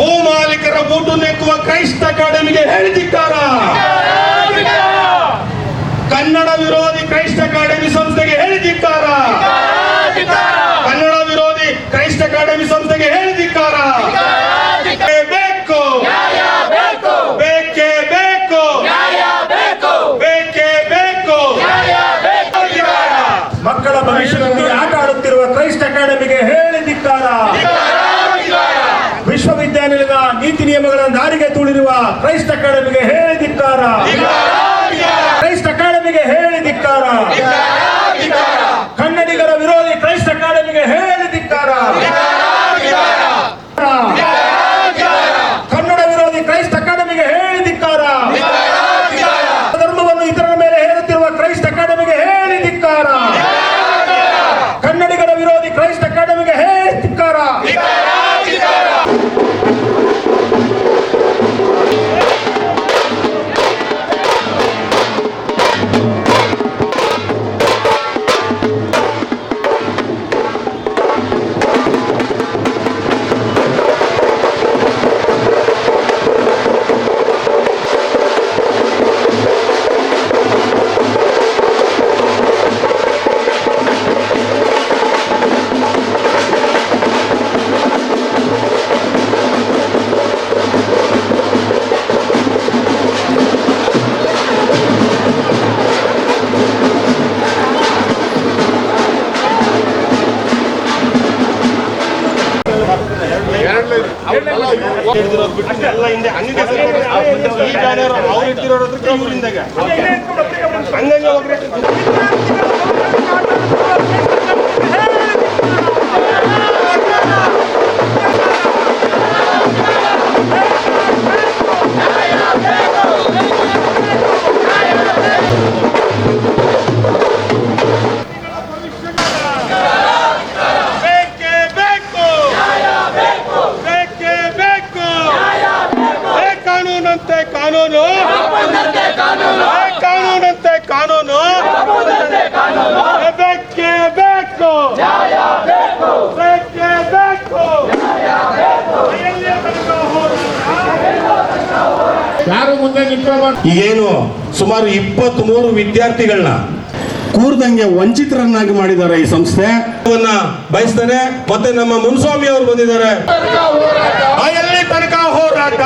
ಭೂಮಾಲೀಕರ boot ನೆಕ್ಕುವ ಕ್ರೈಸ್ತ ಅಕಾಡೆಮಿಗೆ ಹೇಳಿದಿಕ್ಕಾರ. ಕನ್ನಡ ವಿರೋಧಿ ಕ್ರೈಸ್ತ ಅಕಾಡೆಮಿ ಸಂಸ್ಥೆಗೆ ಹೇಳಿದಿಕ್ಕಾರ ಕನ್ನಡ ವಿರೋಧಿ ಕ್ರೈಸ್ತ ಅಕಾಡೆಮಿ ಸಂಸ್ಥೆಗೆ ಹೇಳಿದಿಕ್ಕಾರ ಬೇಕು ಬೇಕೇ ಬೇಕು ಬೇಕೇ ಬೇಕು ಮಕ್ಕಳ ಭವಿಷ್ಯದೊಂದಿಗೆ ಆಟ ಆಡುತ್ತಿರುವ ಕ್ರೈಸ್ಟ್ ಅಕಾಡೆಮಿಗೆ ಹೇಳಿ ಧಿಕ್ಕಾರ ವಿಶ್ವವಿದ್ಯಾನಿಲಯದ ನೀತಿ ನಿಯಮಗಳ ದಾರಿಗೆ ತುಳಿರುವ ಕ್ರೈಸ್ಟ್ ಅಕಾಡೆಮಿಗೆ ಹೇಳಿ ಧಿಕ್ಕಾರ ಕ್ರೈಸ್ಟ್ ಅಕಾಡೆಮಿಗೆ ಹೇಳಿ ಧಿಕ್ಕಾರ. ಕನ್ನಡಿಗರ ವಿರೋಧಿ ಹಿಂದೆ ಹಂಗೆ ಈ ಬ್ಯಾನರ್ ಅವ್ರು ಇಟ್ಟಿರೋರ ಹತ್ರಕ್ಕೆ ಕಾನೂನು. ಕಾನೂನಂತೆ ಕಾನೂನು. ಬೇಕೇ. ಬೇಕು? ಯಾರು ಮುಂದೆ ಈಗೇನು ಸುಮಾರು ಇಪ್ಪತ್ತ್ ಮೂರು ವಿದ್ಯಾರ್ಥಿಗಳನ್ನ ಕೂರ್ದಂಗೆ ವಂಚಿತರನ್ನಾಗಿ ಮಾಡಿದ್ದಾರೆ ಈ ಸಂಸ್ಥೆ. ಅವನ್ನ ಬಯಸ್ತಾನೆ ಮತ್ತೆ ನಮ್ಮ ಮುನ್ಸ್ವಾಮಿ ಅವರು ಬಂದಿದ್ದಾರೆ. ಆ ಎಲ್ಲಿ ತನಕ ಹೋರಾಟ?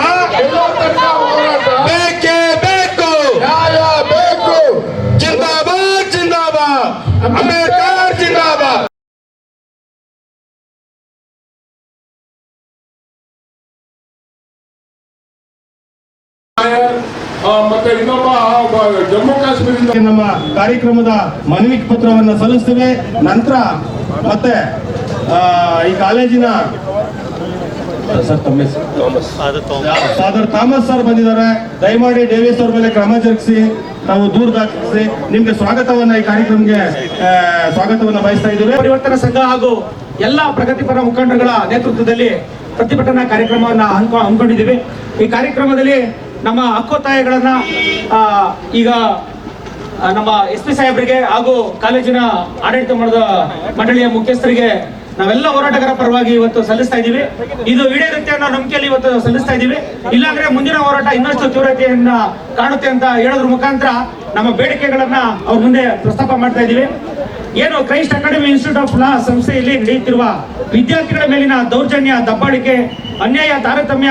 ಮತ್ತೆ ಇನ್ನೊಬ್ಬ ಜಮ್ಮು ಕಾಶ್ಮೀರದಿಂದ ನಮ್ಮ ಕಾರ್ಯಕ್ರಮದ ಮನವಿ ಪತ್ರವನ್ನ ಸಲ್ಲಿಸ್ತೇವೆ. ನಂತರ ಮತ್ತೆ ಈ ಕಾಲೇಜಿನ ಸರ್ ತಮ್ಮ? ಫಾದರ್ ಥಾಮಸ್ ಸರ್ ಬಂದಿದ್ದಾರೆ. ದಯಮಾಡಿ ಡೇವಿಸ್ ಅವ್ರ ಮೇಲೆ ಕ್ರಮ ಜರುಗಿಸಿ ನಾವು ದೂರ ದಾಖಲಿಸಿ ನಿಮ್ಗೆ ಸ್ವಾಗತವನ್ನ ಈ ಕಾರ್ಯಕ್ರಮಕ್ಕೆ ಸ್ವಾಗತವನ್ನ ಬಯಸ್ತಾ ಇದ್ದೇವೆ. ಪರಿವರ್ತನಾ ಸಂಘ ಹಾಗೂ ಎಲ್ಲ ಪ್ರಗತಿಪರ ಮುಖಂಡರುಗಳ ನೇತೃತ್ವದಲ್ಲಿ ಪ್ರತಿಭಟನಾ ಕಾರ್ಯಕ್ರಮವನ್ನ ಹಮ್ಮಿಕೊ- ಹಮ್ಮಿಕೊಂಡಿದ್ದೀವಿ. ಈ ಕಾರ್ಯಕ್ರಮದಲ್ಲಿ ನಮ್ಮ ಹಕ್ಕೊತ್ತಾಯಗಳನ್ನ ತಾಯಿಗಳನ್ನ ಈಗ ನಮ್ಮ ಎಸ್ ಪಿ ಸಾಹೇಬರಿಗೆ ಹಾಗೂ ಕಾಲೇಜಿನ ಆಡಳಿತ ಮಾಡಿದ ಮಂಡಳಿಯ ಮುಖ್ಯಸ್ಥರಿಗೆ ನಾವೆಲ್ಲ ಹೋರಾಟಗಾರ ಪರವಾಗಿ ಇವತ್ತು ಸಲ್ಲಿಸ್ತಾ ಇದ್ದೀವಿ ಇದು ಈಡೇರುತ್ತೆ ಅನ್ನೋ ನಂಬಿಕೆಯಲ್ಲಿ ಇವತ್ತು ಸಲ್ಲಿಸ್ತಾ ಇದ್ದೀವಿ ಇಲ್ಲಾಂದ್ರೆ ಮುಂದಿನ ಹೋರಾಟ ಇನ್ನಷ್ಟು ತೀವ್ರತೆಯನ್ನ ಕಾಣುತ್ತೆ ಅಂತ ಹೇಳೋದ್ರ ಮುಖಾಂತರ ನಮ್ಮ ಬೇಡಿಕೆಗಳನ್ನ ಅವ್ರ ಮುಂದೆ ಪ್ರಸ್ತಾಪ ಮಾಡ್ತಾ ಇದ್ದೀವಿ ಏನು Christ academy institute of law ಸಂಸ್ಥೆಯಲ್ಲಿ ನಡೆಯುತ್ತಿರುವ ವಿದ್ಯಾರ್ಥಿಗಳ ಮೇಲಿನ ದೌರ್ಜನ್ಯ, ದಬ್ಬಾಳಿಕೆ, ಅನ್ಯಾಯ, ತಾರತಮ್ಯ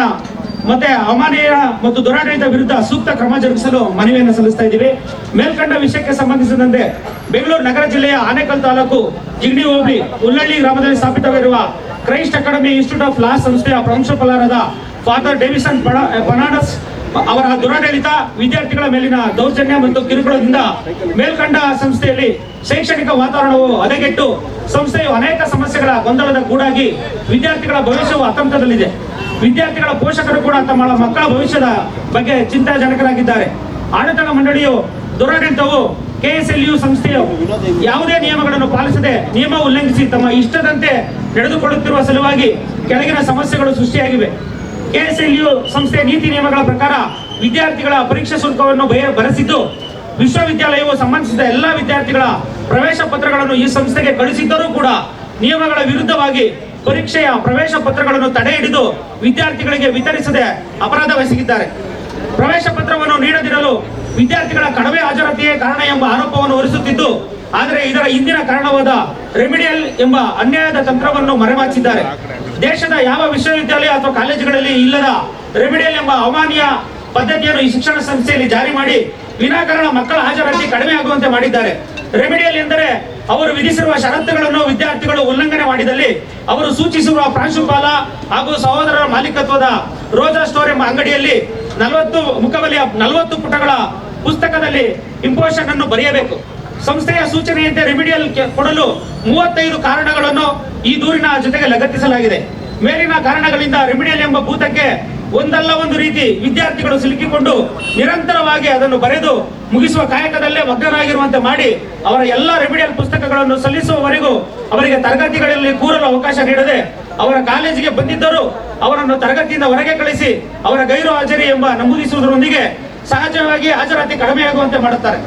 ಮತ್ತೆ ಅಮಾನೀಯ ಮತ್ತು ದುರಾಡಳಿತ ವಿರುದ್ಧ ಸೂಕ್ತ ಕ್ರಮ ಜರುಗಿಸಲು ಮನವಿಯನ್ನು ಸಲ್ಲಿಸ್ತಾ ಇದ್ದೀವಿ. ಮೇಲ್ಕಂಡ ವಿಷಯಕ್ಕೆ ಸಂಬಂಧಿಸಿದಂತೆ ಬೆಂಗಳೂರು ನಗರ ಜಿಲ್ಲೆಯ ಆನೇಕಲ್ ತಾಲೂಕು ಜಿಗ್ಡಿ ಹೋಬಳಿ ಉಲ್ಲಳ್ಳಿ ಗ್ರಾಮದಲ್ಲಿ ಸ್ಥಾಪಿತವಿರುವ Christ academy institute of law ಸಂಸ್ಥೆಯ ಪ್ರಾಂಶುಪಾಲರಾದ ಫಾದರ್ ಡೇವಿಸನ್ ಪನಾಡಸ್ ಅವರ ದುರಾಡಳಿತ ವಿದ್ಯಾರ್ಥಿಗಳ ಮೇಲಿನ ದೌರ್ಜನ್ಯ ಮತ್ತು ಕಿರುಕುಳದಿಂದ ಮೇಲ್ಕಂಡ ಸಂಸ್ಥೆಯಲ್ಲಿ ಶೈಕ್ಷಣಿಕ ವಾತಾವರಣವು ಹದಗೆಟ್ಟು ಸಂಸ್ಥೆಯು ಅನೇಕ ಸಮಸ್ಯೆಗಳ ಗೊಂದಲದ ಗೂಡಾಗಿ ವಿದ್ಯಾರ್ಥಿಗಳ ಭವಿಷ್ಯವು ಆತಂಕದಲ್ಲಿದೆ ವಿದ್ಯಾರ್ಥಿಗಳ ಪೋಷಕರು ಕೂಡ ತಮ್ಮ ಮಕ್ಕಳ ಭವಿಷ್ಯದ ಬಗ್ಗೆ ಚಿಂತಾಜನಕರಾಗಿದ್ದಾರೆ. ಆಡಳಿತ ಮಂಡಳಿಯು ದುರಾಡಳಿತವು ಕೆಎಸ್ಎಲ್ಯು ಸಂಸ್ಥೆಯು ಯಾವುದೇ ನಿಯಮಗಳನ್ನು ಪಾಲಿಸದೆ ನಿಯಮ ಉಲ್ಲಂಘಿಸಿ ತಮ್ಮ ಇಷ್ಟದಂತೆ ನಡೆದುಕೊಳ್ಳುತ್ತಿರುವ ಸಲುವಾಗಿ ಕೆಳಗಿನ ಸಮಸ್ಯೆಗಳು ಸೃಷ್ಟಿಯಾಗಿವೆ. ಕೆಎಸ್ಎಲ್ಯು ಸಂಸ್ಥೆಯ ನೀತಿ ನಿಯಮಗಳ ಪ್ರಕಾರ ವಿದ್ಯಾರ್ಥಿಗಳ ಪರೀಕ್ಷಾ ಶುಲ್ಕವನ್ನು ಭರಿಸಿದ್ದು, ವಿಶ್ವವಿದ್ಯಾಲಯವು ಸಂಬಂಧಿಸಿದ ಎಲ್ಲಾ ವಿದ್ಯಾರ್ಥಿಗಳ ಪ್ರವೇಶ ಪತ್ರಗಳನ್ನು ಈ ಸಂಸ್ಥೆಗೆ ಕಳುಹಿಸಿದ್ದರೂ ಕೂಡ ನಿಯಮಗಳ ವಿರುದ್ಧವಾಗಿ ಪರೀಕ್ಷೆಯ ಪ್ರವೇಶ ಪತ್ರಗಳನ್ನು ತಡೆ ಹಿಡಿದು ವಿದ್ಯಾರ್ಥಿಗಳಿಗೆ ವಿತರಿಸದೆ ಅಪರಾಧವೆಸಗಿದ್ದಾರೆ ಪ್ರವೇಶ ಪತ್ರವನ್ನು ನೀಡದಿರಲು ವಿದ್ಯಾರ್ಥಿಗಳ ಕಡವೆ ಹಾಜರಾತಿಯೇ ಕಾರಣ ಎಂಬ ಆರೋಪವನ್ನು ಹೊರಿಸುತ್ತಿದ್ದು, ಆದರೆ ಇದರ ಹಿಂದಿನ ಕಾರಣವಾದ ರೆಮಿಡಿಯಲ್ ಎಂಬ ಅನ್ಯಾಯದ ತಂತ್ರವನ್ನು ಮರೆಮಾಚಿದ್ದಾರೆ. ದೇಶದ ಯಾವ ವಿಶ್ವವಿದ್ಯಾಲಯ ಅಥವಾ ಕಾಲೇಜುಗಳಲ್ಲಿ ಇಲ್ಲದ ರೆಮಿಡಿಯಲ್ ಎಂಬ ಅಮಾನ್ಯ ಪದ್ಧತಿಯನ್ನು ಈ ಶಿಕ್ಷಣ ಸಂಸ್ಥೆಯಲ್ಲಿ ಜಾರಿ ಮಾಡಿ, ವಿನಾಕಾರಣ ಮಕ್ಕಳ ಹಾಜರಾತಿ ಕಡಿಮೆ ಆಗುವಂತೆ ಮಾಡಿದ್ದಾರೆ. ರೆಮಿಡಿಯಲ್ ಎಂದರೆ ಅವರು ವಿಧಿಸಿರುವ ಷರತ್ತುಗಳನ್ನು ವಿದ್ಯಾರ್ಥಿಗಳು ಉಲ್ಲಂಘನೆ ಮಾಡಿದಲ್ಲಿ ಅವರು ಸೂಚಿಸಿರುವ ಪ್ರಾಂಶುಪಾಲ ಹಾಗೂ ಸಹೋದರರ ಮಾಲೀಕತ್ವದ ರೋಜಾ ಸ್ಟೋರ್ ಎಂಬ ಅಂಗಡಿಯಲ್ಲಿ ನಲವತ್ತು ಮುಖಬಲಿಯ ನಲವತ್ತು ಪುಟಗಳ ಪುಸ್ತಕದಲ್ಲಿ ಇಂಪೋಷನ್ ಅನ್ನು ಬರೆಯಬೇಕು. ಸಂಸ್ಥೆಯ ಸೂಚನೆಯಂತೆ ರೆಮಿಡಿಯಲ್ ಕೊಡಲು ಮೂವತ್ತೈದು ಕಾರಣಗಳನ್ನು ಈ ದೂರಿನ ಜೊತೆಗೆ ಲಗತ್ತಿಸಲಾಗಿದೆ. ಮೇಲಿನ ಕಾರಣಗಳಿಂದ ರೆಮಿಡಿಯಲ್ ಎಂಬ ಭೂತಕ್ಕೆ ಒಂದಲ್ಲ ಒಂದು ರೀತಿ ವಿದ್ಯಾರ್ಥಿಗಳು ಸಿಲುಕಿಕೊಂಡು ನಿರಂತರವಾಗಿ ಅದನ್ನು ಬರೆದು ಮುಗಿಸುವ ಕಾಯಕದಲ್ಲೇ ಮಗ್ನರಾಗಿರುವಂತೆ ಮಾಡಿ ಅವರ ಎಲ್ಲ ರೆಮಿಡಿಯಲ್ ಪುಸ್ತಕಗಳನ್ನು ಸಲ್ಲಿಸುವವರೆಗೂ ಅವರಿಗೆ ತರಗತಿಗಳಲ್ಲಿ ಕೂರಲು ಅವಕಾಶ ನೀಡದೆ ಅವರ ಕಾಲೇಜಿಗೆ ಬಂದಿದ್ದರೂ ಅವರನ್ನು ತರಗತಿಯಿಂದ ಹೊರಗೆ ಕಳಿಸಿ ಅವರ ಗೈರು ಹಾಜರಿ ಎಂಬ ನಮೂದಿಸುವುದರೊಂದಿಗೆ ಸಹಜವಾಗಿ ಹಾಜರಾತಿ ಕಡಿಮೆಯಾಗುವಂತೆ ಮಾಡುತ್ತಾರೆ.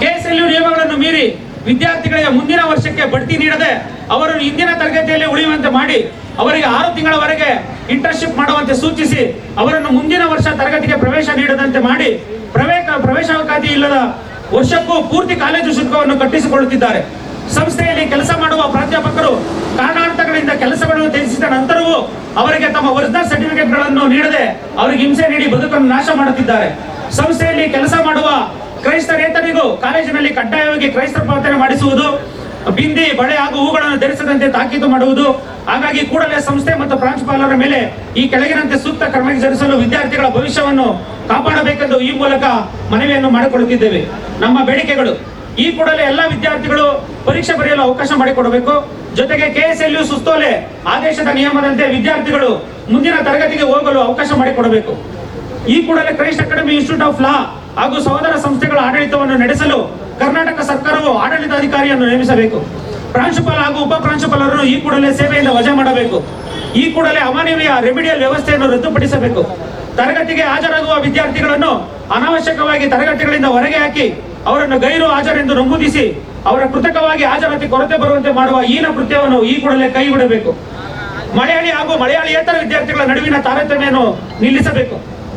ಕೆಎಸ್ಎಲ್ಯು ನಿಯಮಗಳನ್ನು ಮೀರಿ ವಿದ್ಯಾರ್ಥಿಗಳಿಗೆ ಮುಂದಿನ ವರ್ಷಕ್ಕೆ ಬಡ್ತಿ ನೀಡದೆ ಅವರನ್ನು ಇಂದಿನ ತರಗತಿಯಲ್ಲಿ ಉಳಿಯುವಂತೆ ಮಾಡಿ ಅವರಿಗೆ ಆರು ತಿಂಗಳವರೆಗೆ ಇಂಟರ್ನ್ಶಿಪ್ ಮಾಡುವಂತೆ ಸೂಚಿಸಿ ಅವರನ್ನು ಮುಂದಿನ ವರ್ಷ ತರಗತಿಗೆ ಪ್ರವೇಶ ನೀಡದಂತೆ ಮಾಡಿ ಪ್ರವೇಶ ಪ್ರವೇಶಾವಕಾಶಿ ಇಲ್ಲದ ವರ್ಷಕ್ಕೂ ಪೂರ್ತಿ ಕಾಲೇಜು ಶುಲ್ಕವನ್ನು ಕಟ್ಟಿಸಿಕೊಳ್ಳುತ್ತಿದ್ದಾರೆ. ಸಂಸ್ಥೆಯಲ್ಲಿ ಕೆಲಸ ಮಾಡುವ ಪ್ರಾಧ್ಯಾಪಕರು ಕಾರಣಾಂತರಗಳಿಂದ ಕೆಲಸಗಳನ್ನು ತ್ಯಜಿಸಿದ ನಂತರವೂ ಅವರಿಗೆ ತಮ್ಮ ಒರಿಜಿನಲ್ ಸರ್ಟಿಫಿಕೇಟ್ಗಳನ್ನು ನೀಡದೆ ಅವರಿಗೆ ಹಿಂಸೆ ನೀಡಿ ಬದುಕನ್ನು ನಾಶ ಮಾಡುತ್ತಿದ್ದಾರೆ. ಸಂಸ್ಥೆಯಲ್ಲಿ ಕೆಲಸ ಮಾಡುವ ಕ್ರೈಸ್ತರೇತರಿಗೂ ಕಾಲೇಜಿನಲ್ಲಿ ಕಡ್ಡಾಯವಾಗಿ ಕ್ರೈಸ್ತ ಪ್ರಾರ್ಥನೆ ಮಾಡಿಸುವುದು, ಬಿಂದಿ, ಬಳೆ ಹಾಗೂ ಹೂಗಳನ್ನು ಧರಿಸದಂತೆ ತಾಕೀತು ಮಾಡುವುದು, ಹಾಗಾಗಿ ಕೂಡಲೇ ಸಂಸ್ಥೆ ಮತ್ತು ಪ್ರಾಂಶುಪಾಲರ ಮೇಲೆ ಈ ಕೆಳಗಿನಂತೆ ಸೂಕ್ತ ಕ್ರಮ ಜರುಗಿಸಲು ವಿದ್ಯಾರ್ಥಿಗಳ ಭವಿಷ್ಯವನ್ನು ಕಾಪಾಡಬೇಕೆಂದು ಈ ಮೂಲಕ ಮನವಿಯನ್ನು ಮಾಡಿಕೊಳ್ಳುತ್ತಿದ್ದೇವೆ. ನಮ್ಮ ಬೇಡಿಕೆಗಳು, ಈ ಕೂಡಲೇ ಎಲ್ಲ ವಿದ್ಯಾರ್ಥಿಗಳು ಪರೀಕ್ಷೆ ಬರೆಯಲು ಅವಕಾಶ ಮಾಡಿಕೊಡಬೇಕು. ಜೊತೆಗೆ ಕೆಎಸ್ಎಲ್ಯು ಸುಸ್ತೋಲೆ ಆದೇಶದ ನಿಯಮದಂತೆ ವಿದ್ಯಾರ್ಥಿಗಳು ಮುಂದಿನ ತರಗತಿಗೆ ಹೋಗಲು ಅವಕಾಶ ಮಾಡಿಕೊಡಬೇಕು. ಈ ಕೂಡಲೇ Christ academy institute of law ಹಾಗೂ ಸಹೋದರ ಸಂಸ್ಥೆಗಳ ಆಡಳಿತವನ್ನು ನಡೆಸಲು ಕರ್ನಾಟಕ ಸರ್ಕಾರವು ಆಡಳಿತಾಧಿಕಾರಿಯನ್ನು ನೇಮಿಸಬೇಕು. ಪ್ರಾಂಶುಪಾಲ ಹಾಗೂ ಉಪ ಪ್ರಾಂಶುಪಾಲರನ್ನು ಈ ಕೂಡಲೇ ಸೇವೆಯಿಂದ ವಜಾ ಮಾಡಬೇಕು. ಈ ಕೂಡಲೇ ಅಮಾನವೀಯ ರೆಮಿಡಿಯಲ್ ವ್ಯವಸ್ಥೆಯನ್ನು ರದ್ದುಪಡಿಸಬೇಕು. ತರಗತಿಗೆ ಹಾಜರಾಗುವ ವಿದ್ಯಾರ್ಥಿಗಳನ್ನು ಅನಾವಶ್ಯಕವಾಗಿ ತರಗತಿಗಳಿಂದ ಹೊರಗೆ ಹಾಕಿ ಅವರನ್ನು ಗೈರು ಹಾಜರೆಂದು ನಮೂದಿಸಿ ಅವರ ಕೃತಕವಾಗಿ ಹಾಜರಾತಿ ಕೊರತೆ ಬರುವಂತೆ ಮಾಡುವ ಈನ ಕೃತ್ಯವನ್ನು ಈ ಕೂಡಲೇ ಕೈಬಿಡಬೇಕು ಮಲಯಾಳಿ ಹಾಗೂ ಮಲಯಾಳಿಯೇತರ ವಿದ್ಯಾರ್ಥಿಗಳ ನಡುವಿನ ತಾರತಮ್ಯವನ್ನು ನಿಲ್ಲಿಸಬೇಕು.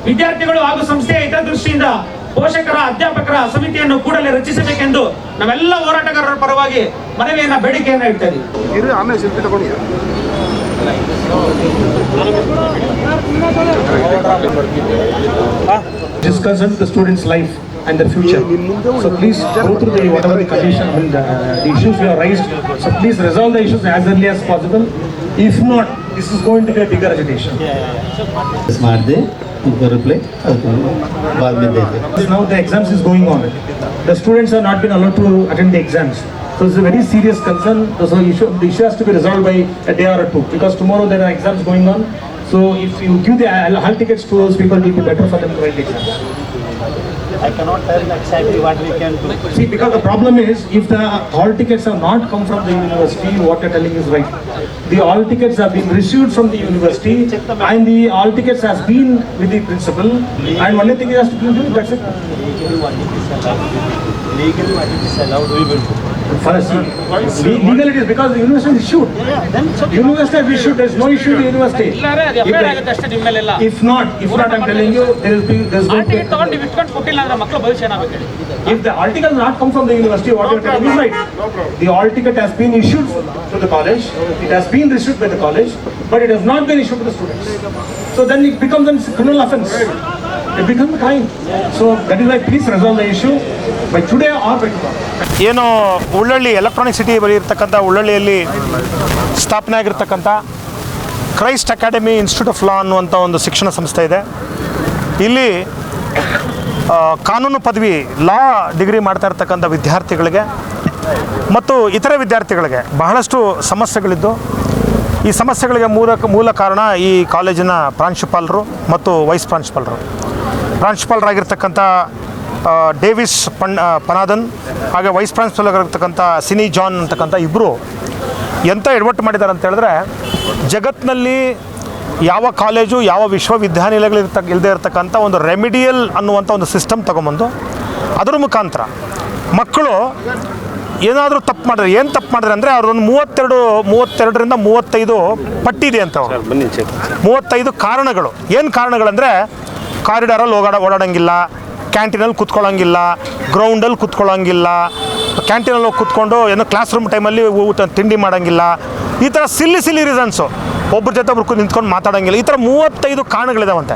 ವಿದ್ಯಾರ್ಥಿಗಳು ಹಾಗೂ ಸಂಸ್ಥೆಯ ಹಿತದೃಷ್ಟಿಯಿಂದ ಪೋಷಕರ ಅಧ್ಯಾಪಕರ ಸಮಿತಿಯನ್ನು ಕೂಡಲೇ ರಚಿಸಬೇಕೆಂದು ನಾವೆಲ್ಲ ಹೋರಾಟಗಾರರ ಪರವಾಗಿ ಮನವಿಯನ್ನ ಬೇಡಿಕೆಯನ್ನ ಇಡ್ತಾ ಇದ್ದೀವಿ discussing the student's life and their future. So please go through the whatever the condition, I mean, the, the issues you have raised. So please resolve the issues as early as possible. If not, this is going to be a bigger agitation. Yeah, yeah, बाद the reply, Now the exams is going on. The students have not been allowed to attend the exams. So it's a very serious concern. So issue, the issue has to be resolved by a day or two because tomorrow there are exams going on. So if you give the hall tickets to those people, it will be better for them to write the exams. I cannot tell exactly what we can do. See, because the problem is, if the hall tickets have not come from the university, what you're telling is right. The hall tickets have been received from the university, and the hall tickets has been with the principal, and only thing he has to do, that's it. Legally what it is allowed. Legally what it is allowed, we will do. For us, le- legal it is because the university is issued. University is issued, There is no issue in the university. If If not, if not, I'm telling you, there is, going to. If the article has not come from the university, what you're telling is right. The article has been issued to the college, it has been issued by the college, but it has not been issued to the students. So then it becomes a criminal offense. ಏನು Ullalli electronic city ಬಳಿ ಇರ್ತಕ್ಕಂಥ ಉಳ್ಳಳ್ಳಿಯಲ್ಲಿ ಸ್ಥಾಪನೆ ಆಗಿರ್ತಕ್ಕಂಥ Christ academy institute of law ಅನ್ನುವಂಥ ಒಂದು ಶಿಕ್ಷಣ ಸಂಸ್ಥೆ ಇದೆ. ಇಲ್ಲಿ ಕಾನೂನು ಪದವಿ ಲಾ ಡಿಗ್ರಿ ಮಾಡ್ತಾ ಇರ್ತಕ್ಕಂಥ ವಿದ್ಯಾರ್ಥಿಗಳಿಗೆ ಮತ್ತು ಇತರೆ ವಿದ್ಯಾರ್ಥಿಗಳಿಗೆ ಬಹಳಷ್ಟು ಸಮಸ್ಯೆಗಳಿದ್ದು. ಈ ಸಮಸ್ಯೆಗಳಿಗೆ ಮೂಲ ಮೂಲ ಕಾರಣ ಈ ಕಾಲೇಜಿನ ಪ್ರಾಂಶುಪಾಲರು ಮತ್ತು ವೈಸ್ ಪ್ರಾಂಶುಪಾಲರು. ಪ್ರಾಂಶುಪಾಲರಾಗಿರ್ತಕ್ಕಂಥ ಡೇವಿಸ್ ಪಣ್ ಪನಾದನ್, ಹಾಗೆ ವೈಸ್ ಪ್ರಾಂಶುಪಾಲರಾಗಿರ್ತಕ್ಕಂಥ ಸಿನಿ ಜಾನ್ ಅಂತಕ್ಕಂಥ ಇಬ್ಬರು ಎಂಥ ಎಡವಟ್ಟು ಮಾಡಿದ್ದಾರೆ ಅಂತ ಹೇಳಿದ್ರೆ ಜಗತ್ತಿನಲ್ಲಿ ಯಾವ ಕಾಲೇಜು, ಯಾವ ವಿಶ್ವವಿದ್ಯಾನಿಲಯಗಳಿರ್ತ ಇಲ್ಲದೆ ಇರತಕ್ಕಂಥ ಒಂದು ರೆಮಿಡಿಯಲ್ ಅನ್ನುವಂಥ ಒಂದು ಸಿಸ್ಟಮ್ ತೊಗೊಂಬಂದು, ಅದರ ಮುಖಾಂತರ ಮಕ್ಕಳು ಏನಾದರೂ ತಪ್ಪು ಮಾಡಿದ್ರೆ ಏನು ತಪ್ಪು ಮಾಡಿದ್ರೆ ಅಂದರೆ ಅವ್ರೊಂದು ಮೂವತ್ತೆರಡು ಮೂವತ್ತೆರಡರಿಂದ ಮೂವತ್ತೈದು ಪಟ್ಟಿದೆ ಅಂತ ಅವ್ರು. ಮೂವತ್ತೈದು ಕಾರಣಗಳು. ಏನು ಕಾರಣಗಳಂದರೆ ಕಾರಿಡಾರಲ್ಲಿ ಓಡಾಡ ಓಡಾಡೋಂಗಿಲ್ಲ ಕ್ಯಾಂಟೀನಲ್ಲಿ ಕುತ್ಕೊಳ್ಳೋಂಗಿಲ್ಲ ಗ್ರೌಂಡಲ್ಲಿ ಕುತ್ಕೊಳ್ಳೋಂಗಿಲ್ಲ ಕ್ಯಾಂಟೀನಲ್ಲಿ ಹೋಗಿ ಕುತ್ಕೊಂಡು ಏನೋ ಕ್ಲಾಸ್ ರೂಮ್ ಟೈಮಲ್ಲಿ ಊಟ ತಿಂಡಿ ಮಾಡೋಂಗಿಲ್ಲ ಈ ಥರ ಸಿಲ್ಲಿ ಸಿಲ್ಲಿ ರೀಸನ್ಸು ಒಬ್ಬರ ಜೊತೆ ಒಬ್ರು ನಿಂತ್ಕೊಂಡು ಮಾತಾಡೋಂಗಿಲ್ಲ. ಈ ಥರ ಮೂವತ್ತೈದು ಕಾರಣಗಳಿದಾವಂತೆ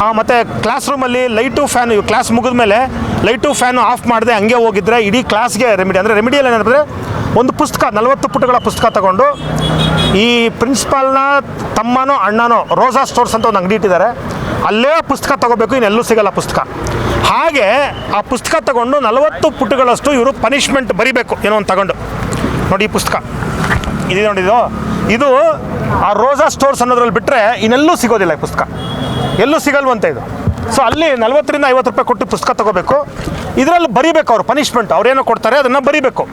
ಹಾಂ ಮತ್ತು ಕ್ಲಾಸ್ ರೂಮಲ್ಲಿ ಲೈಟು ಫ್ಯಾನು ಕ್ಲಾಸ್ ಮುಗಿದ ಮೇಲೆ ಲೈಟು ಫ್ಯಾನು ಆಫ್ ಮಾಡಿದೆ ಹಂಗೆ ಹೋಗಿದ್ರೆ ಇಡೀ ಕ್ಲಾಸ್ಗೆ ರೆಮಿಡಿ ಅಂದರೆ ರೆಮಿಡಿಯಲ್ಲಿ ಏನಂದರೆ ಒಂದು ಪುಸ್ತಕ ನಲವತ್ತು ಪುಟಗಳ ಪುಸ್ತಕ ತಗೊಂಡು ಈ ಪ್ರಿನ್ಸಿಪಾಲ್ನ ತಮ್ಮನೋ ಅಣ್ಣನೋ ರೋಸಾ ಸ್ಟೋರ್ಸ್ ಅಂತ ಒಂದು ಅಂಗಡಿ ಇಟ್ಟಿದ್ದಾರೆ. ಅಲ್ಲೇ ಪುಸ್ತಕ ತಗೋಬೇಕು ಇನ್ನೆಲ್ಲೂ ಸಿಗಲ್ಲ ಪುಸ್ತಕ. ಹಾಗೆ ಆ ಪುಸ್ತಕ ತಗೊಂಡು ನಲವತ್ತು ಪುಟಗಳಷ್ಟು ಇವರು ಪನಿಷ್ಮೆಂಟ್ ಬರಿಬೇಕು ಏನೋ ಒಂದು ತಗೊಂಡು. ನೋಡಿ ಈ ಪುಸ್ತಕ. ಇದು ನೋಡಿ ಇದು. ಆ ರೋಸಾ ಸ್ಟೋರ್ಸ್ ಅನ್ನೋದ್ರಲ್ಲಿ ಬಿಟ್ಟರೆ ಇನ್ನೆಲ್ಲೂ ಸಿಗೋದಿಲ್ಲ ಈ ಪುಸ್ತಕ. ಎಲ್ಲೂ ಸಿಗಲ್ವಂತೆ ಇದು. ಸೊ ಅಲ್ಲಿ ನಲ್ವತ್ತರಿಂದ ಐವತ್ತು ರೂಪಾಯಿ ಕೊಟ್ಟು ಪುಸ್ತಕ ತಗೋಬೇಕು. ಇದರಲ್ಲಿ ಬರಿಬೇಕು ಅವರು ಪನಿಷ್ಮೆಂಟ್ ಅವ್ರೇನೋ ಕೊಡ್ತಾರೆ, ಅದನ್ನು ಬರಿಬೇಕು.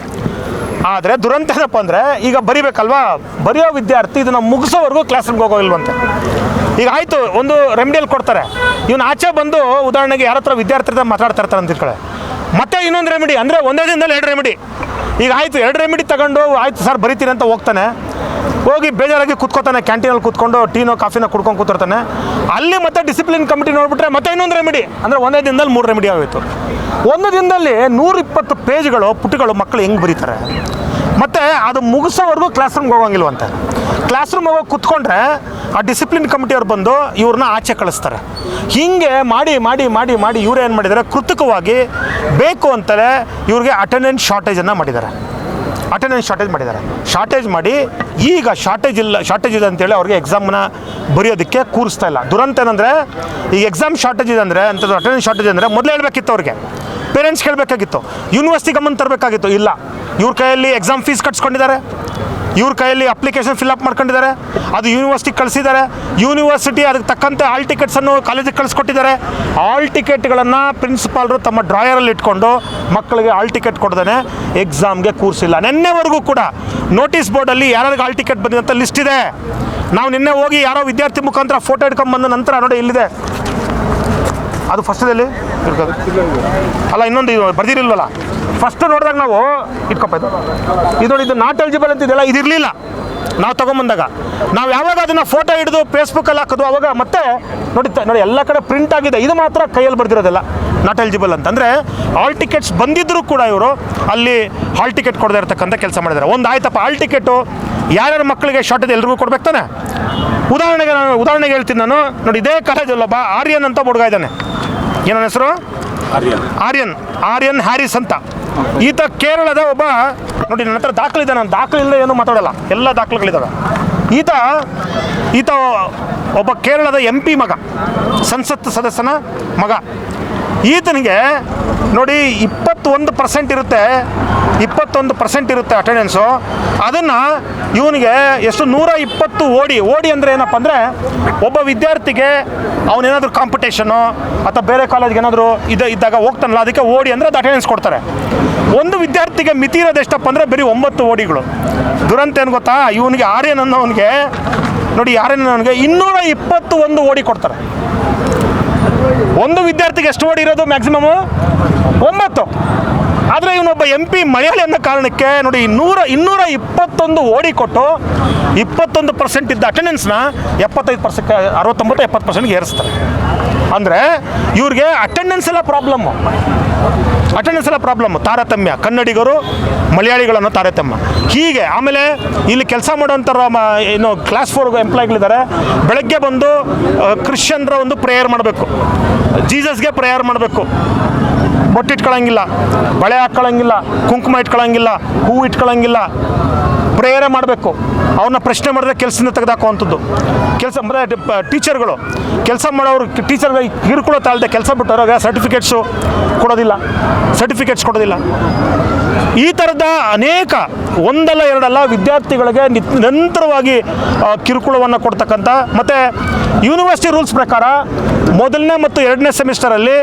ಆದರೆ ದುರಂತ ಏನಪ್ಪ ಅಂದರೆ, ಈಗ ಬರಿಬೇಕಲ್ವಾ? ಬರೆಯೋ ವಿದ್ಯಾರ್ಥಿ ಇದನ್ನು ಮುಗಿಸೋವರೆಗೂ ಕ್ಲಾಸ್ ರೂಮ್ಗೆ ಹೋಗೋಲ್ವಂತೆ ಈಗ ಆಯಿತು, ಒಂದು ರೆಮಿಡಿಯಲ್ಲಿ ಕೊಡ್ತಾರೆ. ಇವನು ಆಚೆ ಬಂದು ಉದಾಹರಣೆಗೆ ಯಾರ ಹತ್ರ ವಿದ್ಯಾರ್ಥಿ ಹತ್ರ ಮಾತಾಡ್ತಾ ಇರ್ತಾರೆ ಅಂತ ಮತ್ತೆ ಇನ್ನೊಂದು ರೆಮಿಡಿ ಅಂದರೆ ಒಂದೇ ದಿನದಲ್ಲಿ ಎರಡು ರೆಮಿಡಿ ಈಗ ಆಯಿತು ಎರಡು ರೆಮಿಡಿ ತಗೊಂಡು ಆಯ್ತು ಸರ್ ಬರಿತೀನಿ ಅಂತ ಹೋಗ್ತಾನೆ. ಹೋಗಿ ಬೇಜಾರಾಗಿ ಕುತ್ಕೋತಾನೆ ಕ್ಯಾಂಟೀನಲ್ಲಿ ಕುತ್ಕೊಂಡು ಟೀನೋ ಕಾಫಿನ ಕುಡ್ಕೊಂಡು ಕೂತಿರ್ತಾನೆ. ಅಲ್ಲಿ ಮತ್ತೆ ಡಿಸಿಪ್ಲಿನ್ ಕಮಿಟಿ ನೋಡ್ಬಿಟ್ರೆ ಮತ್ತೆ ಇನ್ನೊಂದು ರೆಮಿಡಿ ಅಂದರೆ ಒಂದೇ ದಿನದಲ್ಲಿ ಮೂರು ರೆಮಿಡಿ ಆಗೋಯಿತು. ಒಂದು ದಿನದಲ್ಲಿ ನೂರಿಪ್ಪತ್ತು ಪೇಜ್ಗಳು ಪುಟಗಳು ಮಕ್ಕಳು ಹೆಂಗೆ ಬರೀತಾರೆ? ಮತ್ತು ಅದು ಮುಗಿಸೋವರೆಗೂ ಕ್ಲಾಸ್ ರೂಮ್ಗೆ ಹೋಗಂಗಿಲ್ವಂತೆ. ಕ್ಲಾಸ್ ರೂಮ್ ಹೋಗಿ ಕುತ್ಕೊಂಡ್ರೆ ಆ ಡಿಸಿಪ್ಲಿನ್ ಕಮಿಟಿಯವ್ರು ಬಂದು ಇವ್ರನ್ನ ಆಚೆ ಕಳಿಸ್ತಾರೆ. ಹೀಗೆ ಮಾಡಿ ಮಾಡಿ ಮಾಡಿ ಮಾಡಿ ಇವ್ರು ಏನು ಮಾಡಿದ್ದಾರೆ ಕೃತಕವಾಗಿ ಬೇಕು ಅಂತಲೇ ಇವ್ರಿಗೆ ಅಟೆಂಡೆನ್ಸ್ ಶಾರ್ಟೇಜನ್ನು ಮಾಡಿದ್ದಾರೆ ಅಟೆಂಡೆನ್ಸ್ ಶಾರ್ಟೇಜ್ ಮಾಡಿದ್ದಾರೆ ಶಾರ್ಟೇಜ್ ಮಾಡಿ ಈಗ ಶಾರ್ಟೇಜ್ ಇಲ್ಲ ಶಾರ್ಟೇಜ್ ಇದೆ ಅಂತೇಳಿ ಅವ್ರಿಗೆ ಎಕ್ಸಾಮ್ನ ಬರೆಯೋದಕ್ಕೆ ಕೂರಿಸ್ತಾ ಇಲ್ಲ. ದುರಂತ ಏನಂದರೆ, ಈ ಎಕ್ಸಾಮ್ ಶಾರ್ಟೇಜ್ ಇದೆ ಅಂದರೆ ಅಂಥದ್ದು ಅಟೆಂಡೆನ್ಸ್ ಶಾರ್ಟೇಜ್ ಅಂದರೆ ಮೊದಲೇ ಹೇಳಬೇಕಿತ್ತು ಅವ್ರಿಗೆ. ಪೇರೆಂಟ್ಸ್ ಕೇಳಬೇಕಾಗಿತ್ತು. ಯೂನಿವರ್ಸಿಟಿ ಗಮನ ತರಬೇಕಾಗಿತ್ತು. ಇಲ್ಲ. ಇವ್ರ ಕೈಯಲ್ಲಿ ಎಕ್ಸಾಮ್ ಫೀಸ್ ಕಟ್ಸ್ಕೊಂಡಿದ್ದಾರೆ. ಇವ್ರ ಕೈಯಲ್ಲಿ ಅಪ್ಲಿಕೇಶನ್ ಫಿಲ್ಅಪ್ ಮಾಡ್ಕೊಂಡಿದ್ದಾರೆ. ಅದು ಯೂನಿವರ್ಸಿಟಿಗೆ ಕಳಿಸಿದ್ದಾರೆ. ಯೂನಿವರ್ಸಿಟಿ ಅದಕ್ಕೆ ತಕ್ಕಂತೆ ಆಲ್ ಟಿಕೆಟ್ಸನ್ನು ಕಾಲೇಜಿಗೆ ಕಳಿಸ್ಕೊಟ್ಟಿದ್ದಾರೆ. ಆಲ್ ಟಿಕೆಟ್ಗಳನ್ನು ಪ್ರಿನ್ಸಿಪಾಲ್ರು ತಮ್ಮ ಡ್ರಾಯರಲ್ಲಿ ಇಟ್ಕೊಂಡು ಮಕ್ಕಳಿಗೆ ಆಲ್ ಟಿಕೆಟ್ ಕೊಡ್ದೇ ಎಕ್ಸಾಮ್ಗೆ ಕೂರಿಸಿಲ್ಲ. ನಿನ್ನೆವರೆಗೂ ಕೂಡ ನೋಟಿಸ್ ಬೋರ್ಡಲ್ಲಿ ಯಾರ್ಯಾರಿಗೆ ಆಲ್ ಟಿಕೆಟ್ ಬಂದಿದೆ ಲಿಸ್ಟ್ ಇದೆ. ನಾವು ನಿನ್ನೆ ಹೋಗಿ ಯಾರೋ ವಿದ್ಯಾರ್ಥಿ ಮುಖಾಂತರ ಫೋಟೋ ಹಿಡ್ಕೊಂಬಂದ ನಂತರ ನೋಡಿ ಇಲ್ಲಿದೆ. ಅದು ಫಸ್ಟಲ್ಲಿ ಅಲ್ಲ, ಇನ್ನೊಂದು ಇದು ಬರ್ದಿರಲ್ವಲ್ಲ? ಫಸ್ಟ್ ನೋಡಿದಾಗ ನಾವು ಇಟ್ಕೊಪ್ಪ ಇದು. ಇದು ನಾಟ್ ಎಲಿಜಿಬಲ್ ಇದು ಇರಲಿಲ್ಲ ನಾವು ತೊಗೊಂಬಂದಾಗ. ನಾವು ಯಾವಾಗ ಅದನ್ನು ಫೋಟೋ ಹಿಡಿದು ಫೇಸ್ಬುಕ್ಕಲ್ಲಿ ಹಾಕೋದು, ಅವಾಗ ಮತ್ತೆ ನೋಡಿ ನೋಡಿ, ಎಲ್ಲ ಕಡೆ ಪ್ರಿಂಟ್ ಆಗಿದೆ. ಇದು ಮಾತ್ರ ಕೈಯಲ್ಲಿ ಬರ್ದಿರೋದಿಲ್ಲ. ನಾಟ್ ಎಲಿಜಿಬಲ್ ಅಂತಂದರೆ ಹಾಲ್ ಟಿಕೆಟ್ಸ್ ಬಂದಿದ್ದರೂ ಕೂಡ ಇವರು ಅಲ್ಲಿ ಹಾಲ್ ಟಿಕೆಟ್ ಕೊಡದೇ ಇರತಕ್ಕಂಥ ಕೆಲಸ ಮಾಡಿದ್ದಾರೆ. ಒಂದು ಆಯ್ತಪ್ಪ ಹಾಲ್ ಟಿಕೆಟು ಯಾರ್ಯಾರ ಮಕ್ಕಳಿಗೆ ಶಾರ್ಟೇಜ್ ಎಲ್ರಿಗೂ ಕೊಡ್ಬೇಕು ತಾನೆ? ಉದಾಹರಣೆಗೆ ನಾನು ಉದಾಹರಣೆಗೆ ಹೇಳ್ತೀನಿ ನಾನು. ನೋಡಿ ಇದೇ ಕಾಲೇಜಲ್ಲೊಬ್ಬ ಆರ್ಯನ್ ಅಂತ ಹುಡುಗ ಇದ್ದಾನೆ. ಏನನ್ನ ಹೆಸರು? ಆರ್ಯನ್. ಆರ್ಯನ್. ಹ್ಯಾರಿಸ್ ಅಂತ. ಈತ ಕೇರಳದ ಒಬ್ಬ ನೋಡಿ ನನ್ನ ಹತ್ರ ದಾಖಲಿದೆ ನಾನು ದಾಖಲೆ ಇಲ್ಲದೆ ಏನು ಮಾತಾಡಲ್ಲ. ಎಲ್ಲ ದಾಖಲೆಗಳಿದ್ದಾವೆ ಈತ ಈತ ಒಬ್ಬ ಕೇರಳದ ಎಂ ಪಿ ಮಗ ಸಂಸತ್ ಸದಸ್ಯನ ಮಗ. ಈತನಿಗೆ ನೋಡಿ ಇಪ್ಪತ್ತೊಂದು ಪರ್ಸೆಂಟ್ ಇರುತ್ತೆ, ಇಪ್ಪತ್ತೊಂದು ಪರ್ಸೆಂಟ್ ಇರುತ್ತೆ ಅಟೆಂಡೆನ್ಸು ಅದನ್ನು ಇವನಿಗೆ ಎಷ್ಟು ನೂರ ಇಪ್ಪತ್ತು ಓಡಿ ಓಡಿ ಅಂದರೆ ಏನಪ್ಪ ಅಂದರೆ ಒಬ್ಬ ವಿದ್ಯಾರ್ಥಿಗೆ ಅವನೇನಾದರೂ ಕಾಂಪಿಟೇಷನು ಅಥವಾ ಬೇರೆ ಕಾಲೇಜ್ಗೆ ಏನಾದರೂ ಇದು ಇದ್ದಾಗ ಹೋಗ್ತಾನಲ್ಲ, ಅದಕ್ಕೆ ಓಡಿ ಅಂದರೆ ಅದು ಅಟೆಂಡೆನ್ಸ್ ಕೊಡ್ತಾರೆ. ಒಂದು ವಿದ್ಯಾರ್ಥಿಗೆ ಮಿತಿ ಇರೋದು ಎಷ್ಟಪ್ಪ ಅಂದರೆ ಬರೀ ಒಂಬತ್ತು ಓಡಿಗಳು. ದುರಂತ ಏನು ಗೊತ್ತಾ? ಇವನಿಗೆ ಆರ್ಯನ್ ಅನ್ನೋವನಿಗೆ ನೋಡಿ ಆರ್ಯನ್ ಅನ್ನೋನಿಗೆ ಇನ್ನೂರ ಇಪ್ಪತ್ತು ಒಂದು ಓಡಿ ಕೊಡ್ತಾರೆ. ಒಂದು ವಿದ್ಯಾರ್ಥಿಗೆ ಎಷ್ಟು ಓಡಿ ಇರೋದು ಮ್ಯಾಕ್ಸಿಮಮ್ ಒಂಬತ್ತು. ಆದರೆ ಇವನೊಬ್ಬ ಎಂ ಪಿ ಮಲಯಾಳಿ ಅನ್ನೋ ಕಾರಣಕ್ಕೆ ನೋಡಿ ನೂರ, ಇನ್ನೂರ ಇಪ್ಪತ್ತೊಂದು ಓಡಿ ಕೊಟ್ಟು ಇಪ್ಪತ್ತೊಂದು ಪರ್ಸೆಂಟ್ ಇದ್ದ ಅಟೆಂಡೆನ್ಸ್ನ ಎಪ್ಪತ್ತೈದು ಪರ್ಸೆಂಟ್ ಅರವತ್ತೊಂಬತ್ತು, ಎಪ್ಪತ್ತು ಪರ್ಸೆಂಟ್ಗೆ ಏರಿಸ್ತಾರೆ. ಅಂದರೆ ಇವ್ರಿಗೆ ಅಟೆಂಡೆನ್ಸ್ ಎಲ್ಲ ಪ್ರಾಬ್ಲಮ್ಮು ಅಟೆಂಡೆನ್ಸ್ ಪ್ರಾಬ್ಲಮ್, ತಾರತಮ್ಯ. ಕನ್ನಡಿಗರು, ಮಲಯಾಳಿಗಳನ್ನು ತಾರತಮ್ಯ. ಹೀಗೆ, ಆಮೇಲೆ ಇಲ್ಲಿ ಕೆಲಸ ಮಾಡೋಂಥವ್ರು ಮ- ಏನು ಕ್ಲಾಸ್ ಫೋರ್ ಎಂಪ್ಲಾಯ್ಗಳಿದ್ದಾರೆ ಬೆಳಗ್ಗೆ ಬಂದು ಕ್ರಿಶ್ಚಿಯನ್ರ ಒಂದು ಪ್ರೇಯರ್ ಮಾಡಬೇಕು. ಜೀಸಸ್ಗೆ ಪ್ರೇಯರ್ ಮಾಡಬೇಕು. ಬೊಟ್ಟಿಟ್ಕೊಳ್ಳಂಗಿಲ್ಲ ಬಳೆ ಹಾಕ್ಕೊಳ್ಳಂಗಿಲ್ಲ ಕುಂಕುಮ ಇಟ್ಕೊಳ್ಳಂಗಿಲ್ಲ ಹೂವು ಇಟ್ಕೊಳ್ಳಂಗಿಲ್ಲ ಪ್ರೇಯರೇ ಮಾಡಬೇಕು. ಅವ್ರನ್ನ ಪ್ರಶ್ನೆ ಮಾಡಿದ್ರೆ ಕೆಲಸದಿಂದ ತೆಗೆದಾಕುವಂಥದ್ದು. ಕೆಲಸ ಅಂದರೆ ಟೀಚರ್ಗಳು. ಕೆಲಸ ಮಾಡೋರು ಟೀಚರ್ ಕಿರುಕುಳ ತಾಳ್ದೆ ಕೆಲಸ ಬಿಟ್ಟವ್ರಿಗೆ ಸರ್ಟಿಫಿಕೇಟ್ಸು ಕೊಡೋದಿಲ್ಲ. ಸರ್ಟಿಫಿಕೇಟ್ಸ್ ಕೊಡೋದಿಲ್ಲ. ಈ ಥರದ ಅನೇಕ, ಒಂದಲ್ಲ ಎರಡಲ್ಲ ವಿದ್ಯಾರ್ಥಿಗಳಿಗೆ ನಿರಂತರವಾಗಿ ಕಿರುಕುಳವನ್ನು ಕೊಡ್ತಕ್ಕಂಥ, ಮತ್ತು ಯೂನಿವರ್ಸಿಟಿ ರೂಲ್ಸ್ ಪ್ರಕಾರ ಮೊದಲನೇ ಮತ್ತು ಎರಡನೇ ಸೆಮಿಸ್ಟರಲ್ಲಿ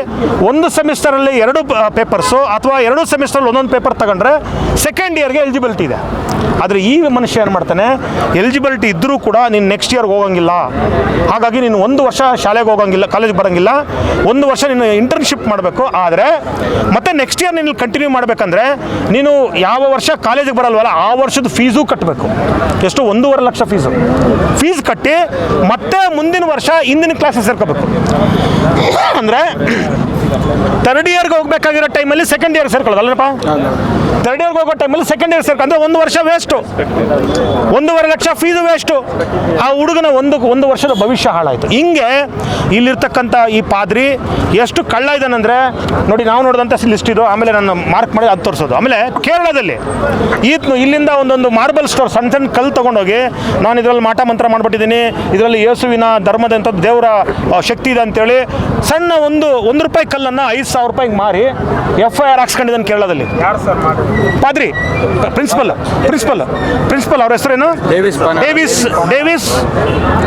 ಒಂದು ಸೆಮಿಸ್ಟರಲ್ಲಿ ಎರಡು ಪೇಪರ್ಸು ಅಥವಾ ಎರಡು ಸೆಮಿಸ್ಟರಲ್ಲಿ ಒಂದೊಂದು ಪೇಪರ್ ತಗೊಂಡ್ರೆ ಸೆಕೆಂಡ್ ಇಯರ್ಗೆ ಎಲಿಜಿಬಿಲಿಟಿ ಇದೆ. ಆದರೆ ಈ ಮನುಷ್ಯ ಏನು ಮಾಡ್ತಾನೆ? ಎಲಿಜಿಬಿಲಿಟಿ ಇದ್ದರೂ ಕೂಡ ನೀನು ನೆಕ್ಸ್ಟ್ ಇಯರ್ಗೆ ಹೋಗಂಗಿಲ್ಲ. ಹಾಗಾಗಿ ನೀನು ಒಂದು ವರ್ಷ ಶಾಲೆಗೆ ಹೋಗಂಗಿಲ್ಲ ಕಾಲೇಜ್ ಬರೋಂಗಿಲ್ಲ. ಒಂದು ವರ್ಷ ನೀನು ಇಂಟರ್ನ್ಶಿಪ್ ಮಾಡಬೇಕು. ಆದರೆ ಮತ್ತೆ ನೆಕ್ಸ್ಟ್ ಇಯರ್ ನೀನು ಕಂಟಿನ್ಯೂ ಮಾಡಬೇಕಂದ್ರೆ ನೀನು ಯಾವ ವರ್ಷ ಕಾಲೇಜಿಗೆ ಬರಲ್ವಲ್ಲ, ಆ ವರ್ಷದ ಫೀಸು ಕಟ್ಟಬೇಕು ಎಷ್ಟು? ಒಂದೂವರೆ ಲಕ್ಷ ಫೀಸು ಫೀಸ್ ಕಟ್ಟಿ ಮತ್ತೆ ಮುಂದಿನ ವರ್ಷ ಹಿಂದಿನ ಕ್ಲಾಸಿಗೆ ಸೇರ್ಕೋಬೇಕು. ಅಂದರೆ ಥರ್ಡ್ ಇಯರ್ಗೆ ಹೋಗ್ಬೇಕಾಗಿರೋ ಟೈಮಲ್ಲಿ ಸೆಕೆಂಡ್ ಇಯರ್ ಸೇರ್ಕೊಳ್ಳೋದಲ್ಲಪ್ಪ ಥರ್ಡ್ ಇಯರ್ಗೆ ಹೋಗೋ ಟೈಮಲ್ಲಿ ಸೆಕೆಂಡ್ ಇಯರ್ ಸೇರ್ಕೊ ಅಂದರೆ ಒಂದು ವರ್ಷ ವೇಸ್ಟು ಒಂದೂವರೆ ಲಕ್ಷ ಫೀಸ್ ವೇಸ್ಟು ಆ ಹುಡುಗನ ಒಂದು ಒಂದು ವರ್ಷದ ಭವಿಷ್ಯ ಹಾಳಾಯಿತು. ಹಿಂಗೆ ಇಲ್ಲಿರ್ತಕ್ಕಂಥ ಈ ಪಾದ್ರಿ ಎಷ್ಟು ಕಳ್ಳ ಇದ್ದಾನಂದ್ರೆ ನೋಡಿ ನಾವು ನೋಡಿದಂಥ ಲಿಸ್ಟ್ ಇದು, ಆಮೇಲೆ ನಾನು ಮಾರ್ಕ್ ಮಾಡಿ ಅದು ತೋರಿಸೋದು. ಆಮೇಲೆ ಕೇರಳದಲ್ಲಿ ಈ ಇಲ್ಲಿಂದ ಒಂದೊಂದು ಮಾರ್ಬಲ್ ಸ್ಟೋರ್ ಸಣ್ಣ ಸಣ್ಣ ಕಲ್ಲು ತೊಗೊಂಡೋಗಿ ನಾನು ಇದರಲ್ಲಿ ಮಾಟ ಮಂತ್ರ ಮಾಡಿಬಿಟ್ಟಿದ್ದೀನಿ, ಇದರಲ್ಲಿ ಯೇಸುವಿನ ಧರ್ಮದಂಥದ್ದು ದೇವರ ಶಕ್ತಿ ಇದೆ ಅಂತೇಳಿ ಸಣ್ಣ ಒಂದು ಒಂದು ರೂಪಾಯಿ ಕಲ್ಲನ್ನು ಐದು ಸಾವಿರ ರೂಪಾಯಿಗೆ ಮಾರಿ ಎಫ್ ಐ ಆರ್ ಹಾಕ್ಸ್ಕೊಂಡಿದ್ದಾನೆ ಕೇರಳದಲ್ಲಿ. ಪಾದ್ರಿ ಪ್ರಿನ್ಸಿಪಲ್ ಪ್ರಿನ್ಸಿಪಲ್ ಪ್ರಿನ್ಸಿಪಲ್ ಅವ್ರ ಹೆಸರೇನು? Davis Panada. Davis Davis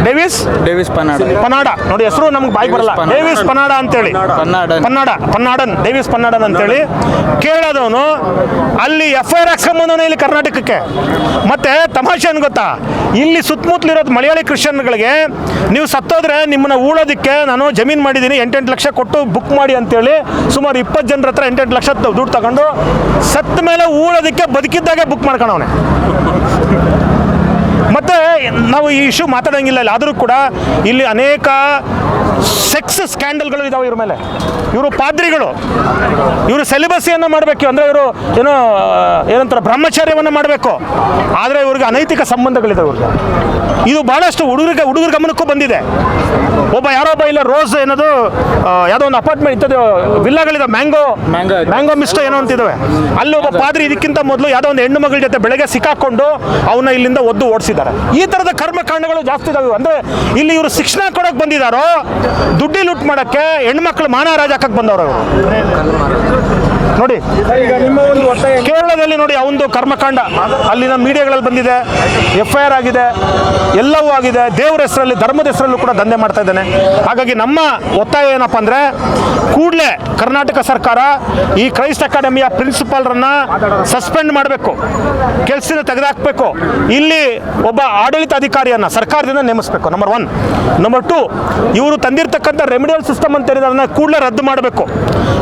Davis? Davis Panada. Panada. ನೋಡಿ ಹೆಸರು ನಮ್ಗೆ ಬಾಯಿ ಬರಲ್ಲ. ಪನಾಡ. ಡೇವಿಸ್ ಪನಾಡ ಅಂತೇಳಿ. ಪನ್ನಾಡನ್. ಪನ್ನಾಡ ಪನ್ನಾಡನ್ ಡೇವಿಸ್ ಪನ್ನಾಡನ್ ಅಂತೇಳಿ ಕೇರಳದವನು ಅಲ್ಲಿ ಎಫ್ ಐ ಆರ್ ಹಾಕ್ಸ್ಕೊಂಬಂದವನು ಇಲ್ಲಿ ಕರ್ನಾಟಕಕ್ಕೆ. ಮತ್ತೆ ತಮಾಷೆ ಏನು ಗೊತ್ತಾ? ಇಲ್ಲಿ ಸುತ್ತಮುತ್ತಲಿರೋದು ಮಲಯಾಳಿ ಕ್ರಿಶ್ಚಿಯನ್ಗಳಿಗೆ ನೀವು ಸತ್ತೋದ್ರೆ ನಿಮ್ಮನ್ನ ಉಳೋದಕ್ಕೆ ನಾನು ಜಮೀನು ಮಾಡಿದ್ದೀನಿ, ಎಂಟೆಂಟು ಲಕ್ಷ ಕೊಟ್ಟು ಬುಕ್ ಮಾಡಿ ಅಂತೇಳಿ ಸುಮಾರು ಇಪ್ಪತ್ತು ಜನರ ಹತ್ರ ಎಂಟೆಂಟು ಲಕ್ಷ ದುಡ್ಡು ತಗೊಂಡು ಸತ್ತ ಮೇಲೆ ಊಳೋದಕ್ಕೆ ಬದುಕಿದ್ದಾಗೆ ಬುಕ್ ಮಾಡ್ಕೊಳವನೆ ಮತ್ತು ನಾವು ಈ ಇಶ್ಯೂ ಮಾತಾಡೋಂಗಿಲ್ಲ ಆದರೂ ಕೂಡ ಇಲ್ಲಿ ಅನೇಕ ಸೆಕ್ಸ್ ಸ್ಕ್ಯಾಂಡಲ್ಗಳು ಇದಾವೆ ಇವ್ರ ಮೇಲೆ. ಇವರು ಪಾದ್ರಿಗಳು. ಇವರು ಸೆಲಿಬಸಿಯನ್ನು ಮಾಡಬೇಕು. ಅಂದರೆ ಇವರು ಏನೋ ಏನಂತಾರೆ ಬ್ರಹ್ಮಚಾರ್ಯವನ್ನು ಮಾಡಬೇಕು. ಆದರೆ ಇವ್ರಿಗೆ ಅನೈತಿಕ ಸಂಬಂಧಗಳಿದಾವೆ ಇವ್ರಿಗೆ. ಇದು ಭಾಳಷ್ಟು ಹುಡುಗರಿಗೆ ಹುಡುಗರ ಗಮನಕ್ಕೂ ಬಂದಿದೆ. ಒಬ್ಬ ಯಾರೋ ಒಬ್ಬ ಇಲ್ಲ ರೋಸ್ ಏನದು ಯಾವುದೋ ಒಂದು ಅಪಾರ್ಟ್ಮೆಂಟ್ ಇತ್ತದು ವಿಲ್ಲಾಗಳಿದೆ ಮ್ಯಾಂಗೋ. ಮ್ಯಾಂಗೋ ಮಿಸ್ಟ್ ಏನೋ ಅಂತಿದ್ದಾವೆ ಅಲ್ಲಿ ಒಬ್ಬ ಪಾದ್ರಿ ಇದಕ್ಕಿಂತ ಮೊದಲು ಯಾವುದೋ ಒಂದು ಹೆಣ್ಣು ಮಗಳ ಜೊತೆ ಬೆಳಗ್ಗೆ ಸಿಕ್ಕಾಕೊಂಡು ಅವನ್ನ ಇಲ್ಲಿಂದ ಒದ್ದು ಓಡಿಸಿದ್ದಾರೆ. ಈ ಥರದ ಕರ್ಮಕಾಂಡಗಳು ಜಾಸ್ತಿ ಇದಾವೆ ಅಂದರೆ ಇಲ್ಲಿ ಇವರು ಶಿಕ್ಷಣ ಕೊಡೋಕೆ ಬಂದಿದ್ದಾರೋ ದುಡ್ಡಿ ಲೂಟ್ ಮಾಡೋಕ್ಕೆ ಹೆಣ್ಮಕ್ಳು ಮಾನರಾಜ ಹಾಕಕ್ಕೆ ಬಂದವರು ನೋಡಿ. ಕೇರಳದಲ್ಲಿ ನೋಡಿ ಆ ಒಂದು ಕರ್ಮಕಾಂಡ ಅಲ್ಲಿನ ಮೀಡಿಯಾಗಳಲ್ಲಿ ಬಂದಿದೆ ಎಫ್ ಐ ಆರ್ ಆಗಿದೆ ಎಲ್ಲವೂ ಆಗಿದೆ. ದೇವರ ಹೆಸರಲ್ಲಿ ಧರ್ಮದ ಹೆಸರಲ್ಲೂ ಕೂಡ ದಂಧೆ ಮಾಡ್ತಾ ಇದ್ದಾನೆ. ಹಾಗಾಗಿ ನಮ್ಮ ಒತ್ತಾಯ ಏನಪ್ಪ ಅಂದರೆ ಕೂಡಲೇ ಕರ್ನಾಟಕ ಸರ್ಕಾರ ಈ ಕ್ರೈಸ್ಟ್ ಅಕಾಡೆಮಿಯ ಪ್ರಿನ್ಸಿಪಾಲ್ರನ್ನ ಸಸ್ಪೆಂಡ್ ಮಾಡಬೇಕು. ಕೆಲಸದಿಂದ ತೆಗೆದುಹಾಕಬೇಕು ಇಲ್ಲಿ ಒಬ್ಬ ಆಡಳಿತ ಅಧಿಕಾರಿಯನ್ನು ಸರ್ಕಾರದಿಂದ ನೇಮಿಸಬೇಕು ನಂಬರ್ ಒನ್ ನಂಬರ್ ಟು ಇವರು ತಂದಿರತಕ್ಕಂಥ ರೆಮಿಡಿಯಲ್ ಸಿಸ್ಟಮ್ ಅಂತ ಹೇಳಿದ ಕೂಡಲೇ ರದ್ದು ಮಾಡಬೇಕು.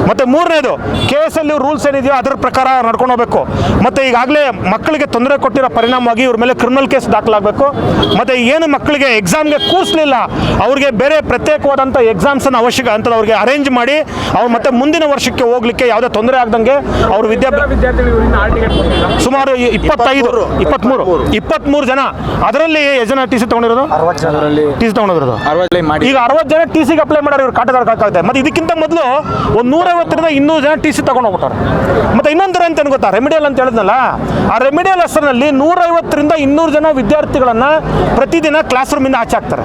ಮತ್ತು ಮೂರನೇದು ಕೆ ಎಸ್ ಅಲ್ಲಿ ರೂಲ್ಸ್ ಏನಿದೆಯೋ ಅದರ ಪ್ರಕಾರ ನಡ್ಕೊಂಡು ಹೋಗಬೇಕು. ಮತ್ತು ಈಗಾಗಲೇ ಮಕ್ಕಳಿಗೆ ತೊಂದರೆ ಕೊಟ್ಟಿರೋ ಪರಿಣಾಮವಾಗಿ ಇವ್ರ ಮೇಲೆ ಕ್ರಿಮಿನಲ್ ಕೇಸ್ ದಾಖಲಾಗಬೇಕು. ಮತ್ತು ಏನು ಮಕ್ಕಳಿಗೆ ಎಕ್ಸಾಮ್ಗೆ ಕೂರಿಸಲಿಲ್ಲ ಅವ್ರಿಗೆ ಬೇರೆ ಪ್ರತ್ಯೇಕವಾದಂಥ ಎಕ್ಸಾಮ್ಸನ್ನು ಅವಶ್ಯಕ ಅಂತ ಅವ್ರಿಗೆ ಅರೇಂಜ್ ಮಾಡಿ ಅವ್ರು ಮತ್ತೆ ಮುಂದಿನ ವರ್ಷಕ್ಕೆ ಹೋಗ್ಲಿಕ್ಕೆ ಯಾವುದೇ ತೊಂದರೆ ಆಗದಂಗೆ ಅವ್ರ ವಿದ್ಯಾಭ್ಯಾಸ ಸುಮಾರು ಇಪ್ಪತ್ತೈದು ಇಪ್ಪತ್ತ್ಮೂರು ಇಪ್ಪತ್ತ್ಮೂರು ಜನ. ಅದರಲ್ಲಿ ಎಷ್ಟು ಜನ. ಟಿ ಸಿ ತೊಗೊಂಡಿರೋದು. ಟಿ ಸಿ ತೊಗೊಂಡಿರೋದು ಈಗ ಅರವತ್ತು ಜನ ಟಿ ಸಿಗೆ ಅಪ್ಲೈ ಮಾಡೋರು ಇವ್ರು ಕಾಟದಾರ ಕಾಕಾಗುತ್ತೆ ಮತ್ತೆ ಇದಕ್ಕಿಂತ ಮೊದಲು ಒಂದು ನೂರೈವತ್ತರಿಂದ ಇನ್ನೂರು ಜನ ಟಿ ಸಿ ತಗೊಂಡು ಹೋಗ್ಬಿಟ್ಟಾರೆ ಮತ್ತೆ ಇನ್ನೊಂದು ಏನು ಗೊತ್ತಾ? ರೆಮಿಡಿಯಲ್ ಅಂತ ಹೇಳಿದ್ನಲ್ಲ? ಆ ರೆಮಿಡಿಯಲ್ ಹೆಸರಿನಲ್ಲಿ ನೂರೈವತ್ತರಿಂದ ಇನ್ನೂರು ಜನ ವಿದ್ಯಾರ್ಥಿಗಳನ್ನು ಪ್ರತಿದಿನ ಕ್ಲಾಸ್ ರೂಮಿಂದ ಆಚೆ ಹಾಕ್ತಾರೆ.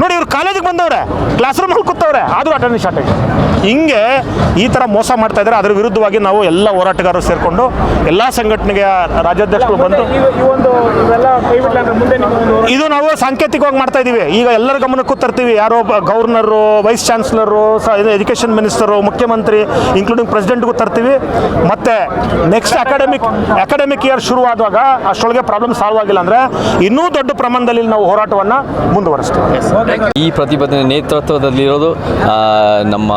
ನೋಡಿ ಇವ್ರು ಕಾಲೇಜಿಗೆ ಬಂದವ್ರೆ. ಕ್ಲಾಸ್ ರೂಮಲ್ಲಿ ಕೂತವ್ರೆ. ಆದರೂ ಅಟೆಂಡೆನ್ಸ್ ಶಾರ್ಟೇಜ್ ಹಿಂಗೆ ಈ ಥರ ಮೋಸ ಮಾಡ್ತಾ ಇದ್ದಾರೆ. ಅದ್ರ ವಿರುದ್ಧವಾಗಿ ನಾವು ಎಲ್ಲ ಹೋರಾಟಗಾರರು ಸೇರಿಕೊಂಡು ಎಲ್ಲ ಸಂಘಟನೆಗೆ ರಾಜ್ಯಾಧ್ಯಕ್ಷರು ಬಂದು ಇದು ನಾವು ಸಾಂಕೇತಿಕವಾಗಿ ಮಾಡ್ತಾ ಇದೀವಿ. ಈಗ ಎಲ್ಲರ ಗಮನಕ್ಕೂ ತರ್ತೀವಿ. ಯಾರೋ governor vice chancellor education minister ಮುಖ್ಯಮಂತ್ರಿ ಇನ್ಕ್ಲೂಡಿಂಗ್ ಪ್ರೆಸಿಡೆಂಟ್ಗೂ ತರ್ತೀವಿ. ಮತ್ತೆ ನೆಕ್ಸ್ಟ್ ಅಕಾಡೆಮಿಕ್ ಅಕಾಡೆಮಿಕ್ ಇಯರ್ ಶುರುವಾದಾಗ ಅಷ್ಟೊಳಗೆ ಪ್ರಾಬ್ಲಮ್ ಸಾಲ್ವ್ ಆಗಿಲ್ಲ ಅಂದರೆ ಇನ್ನೂ ದೊಡ್ಡ ಪ್ರಮಾಣದಲ್ಲಿ ನಾವು ಹೋರಾಟವನ್ನು ಮುಂದುವರಿಸ್ತೀವಿ. ಈ ಪ್ರತಿಭಟನೆ ನೇತೃತ್ವದಲ್ಲಿರೋದು ನಮ್ಮ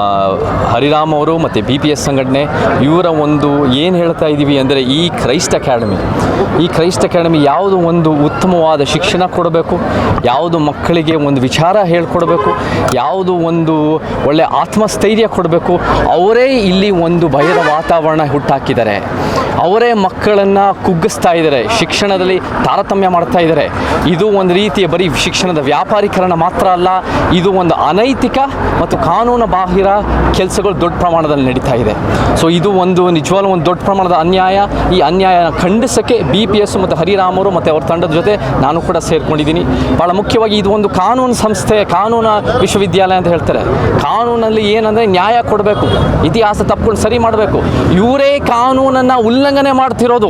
ಹರಿರಾಮ್ ಅವರು ಮತ್ತು ಬಿ ಪಿ ಎಸ್ ಸಂಘಟನೆ. ಇವರ ಒಂದು ಏನು ಹೇಳ್ತಾ ಇದ್ದೀವಿ ಅಂದರೆ ಈ ಕ್ರೈಸ್ಟ್ ಅಕಾಡೆಮಿ. ಈ ಕ್ರೈಸ್ಟ್ ಅಕಾಡೆಮಿ ಯಾವುದು ಒಂದು ಉತ್ತಮವಾದ ಶಿಕ್ಷಣ ಕೊಡಬೇಕು, ಯಾವುದು ಮಕ್ಕಳಿಗೆ ಒಂದು ವಿಚಾರ ಹೇಳ್ಕೊಡ್ಬೇಕು, ಯಾವುದು ಒಂದು ಒಳ್ಳೆ ಆತ್ಮಸ್ಥೈರ್ಯ ಕೊಡಬೇಕು, ಅವರೇ ಇಲ್ಲಿ ಒಂದು ಭಯದ ವಾತಾವರಣ ಹುಟ್ಟಾಕಿದ್ದಾರೆ. ಅವರೇ ಮಕ್ಕಳನ್ನು ಕುಗ್ಗಿಸ್ತಾ ಇದ್ದಾರೆ. ಶಿಕ್ಷಣದಲ್ಲಿ ತಾರತಮ್ಯ ಮಾಡ್ತಾ ಇದ್ದಾರೆ. ಇದು ಒಂದು ರೀತಿಯ ಬರೀ ಶಿಕ್ಷಣದ ವ್ಯಾಪಾರೀಕರಣ ಮಾತ್ರ ಅಲ್ಲ, ಇದು ಒಂದು ಅನೈತಿಕ ಮತ್ತು ಕಾನೂನು ಬಾಹಿರ ಕೆಲಸಗಳು ದೊಡ್ಡ ಪ್ರಮಾಣದಲ್ಲಿ ನಡೀತಾ ಇದೆ. ಸೊ ಇದು ಒಂದು ನಿಜವಾಗ್ಲೂ ಒಂದು ದೊಡ್ಡ ಪ್ರಮಾಣದ ಅನ್ಯಾಯ. ಈ ಅನ್ಯಾಯ ಖಂಡಿಸೋಕ್ಕೆ ಬಿ ಪಿ ಎಸ್ ಮತ್ತು ಹರಿರಾಮರು ಮತ್ತು ಅವ್ರ ತಂಡದ ಜೊತೆ ನಾನು ಕೂಡ ಸೇರ್ಕೊಂಡಿದ್ದೀನಿ. ಭಾಳ ಮುಖ್ಯವಾಗಿ ಇದು ಒಂದು ಕಾನೂನು ಸಂಸ್ಥೆ, ಕಾನೂನು ವಿಶ್ವವಿದ್ಯಾಲಯ ಅಂತ ಹೇಳ್ತಾರೆ. ಕಾನೂನಲ್ಲಿ ಏನಂದರೆ ನ್ಯಾಯ ಕೊಡಬೇಕು, ಇತಿಹಾಸ ತಪ್ಪುಗಳು ಸರಿ ಮಾಡಬೇಕು. ಇವರೇ ಕಾನೂನನ್ನು ಉಲ್ಲಂಘನೆ ಉಲ್ಲಂಘನೆ ಮಾಡ್ತಿರೋದು.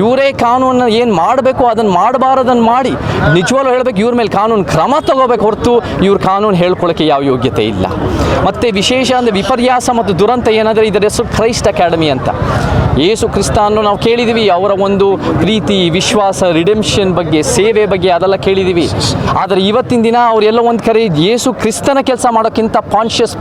ಇವರೇ ಕಾನೂನನ್ನ ಏನು ಮಾಡಬೇಕು ಅದನ್ನು ಮಾಡಬಾರದನ್ನು ಮಾಡಿ ನಿಜವಾಗ್ಲೂ ಹೇಳಬೇಕು, ಇವ್ರ ಮೇಲೆ ಕಾನೂನು ಕ್ರಮ ತಗೋಬೇಕು ಹೊರತು ಇವ್ರ ಕಾನೂನು ಹೇಳ್ಕೊಳ್ಳೋಕ್ಕೆ ಯಾವ ಯೋಗ್ಯತೆ ಇಲ್ಲ. ಮತ್ತು ವಿಶೇಷ ಅಂದರೆ ವಿಪರ್ಯಾಸ ಮತ್ತು ದುರಂತ ಏನಂದರೆ ಇದರ, ಹೆಸರು ಕ್ರೈಸ್ಟ್ ಅಕಾಡೆಮಿ ಅಂತ. ಯೇಸು ಕ್ರಿಸ್ತನ್ನು ನಾವು ಕೇಳಿದ್ದೀವಿ. ಅವರ ಒಂದು ಪ್ರೀತಿ, ವಿಶ್ವಾಸ ರಿಡೆಮ್ಷನ್ ಬಗ್ಗೆ, ಸೇವೆ ಬಗ್ಗೆ ಅದೆಲ್ಲ ಕೇಳಿದ್ದೀವಿ. ಆದರೆ ಇವತ್ತಿನ ದಿನ ಅವರೆಲ್ಲ ಒಂದು ಕಡೆ ಯೇಸು ಕ್ರಿಸ್ತನ ಕೆಲಸ ಮಾಡೋಕ್ಕಿಂತ ಪಾನ್ಷಿಯಸ್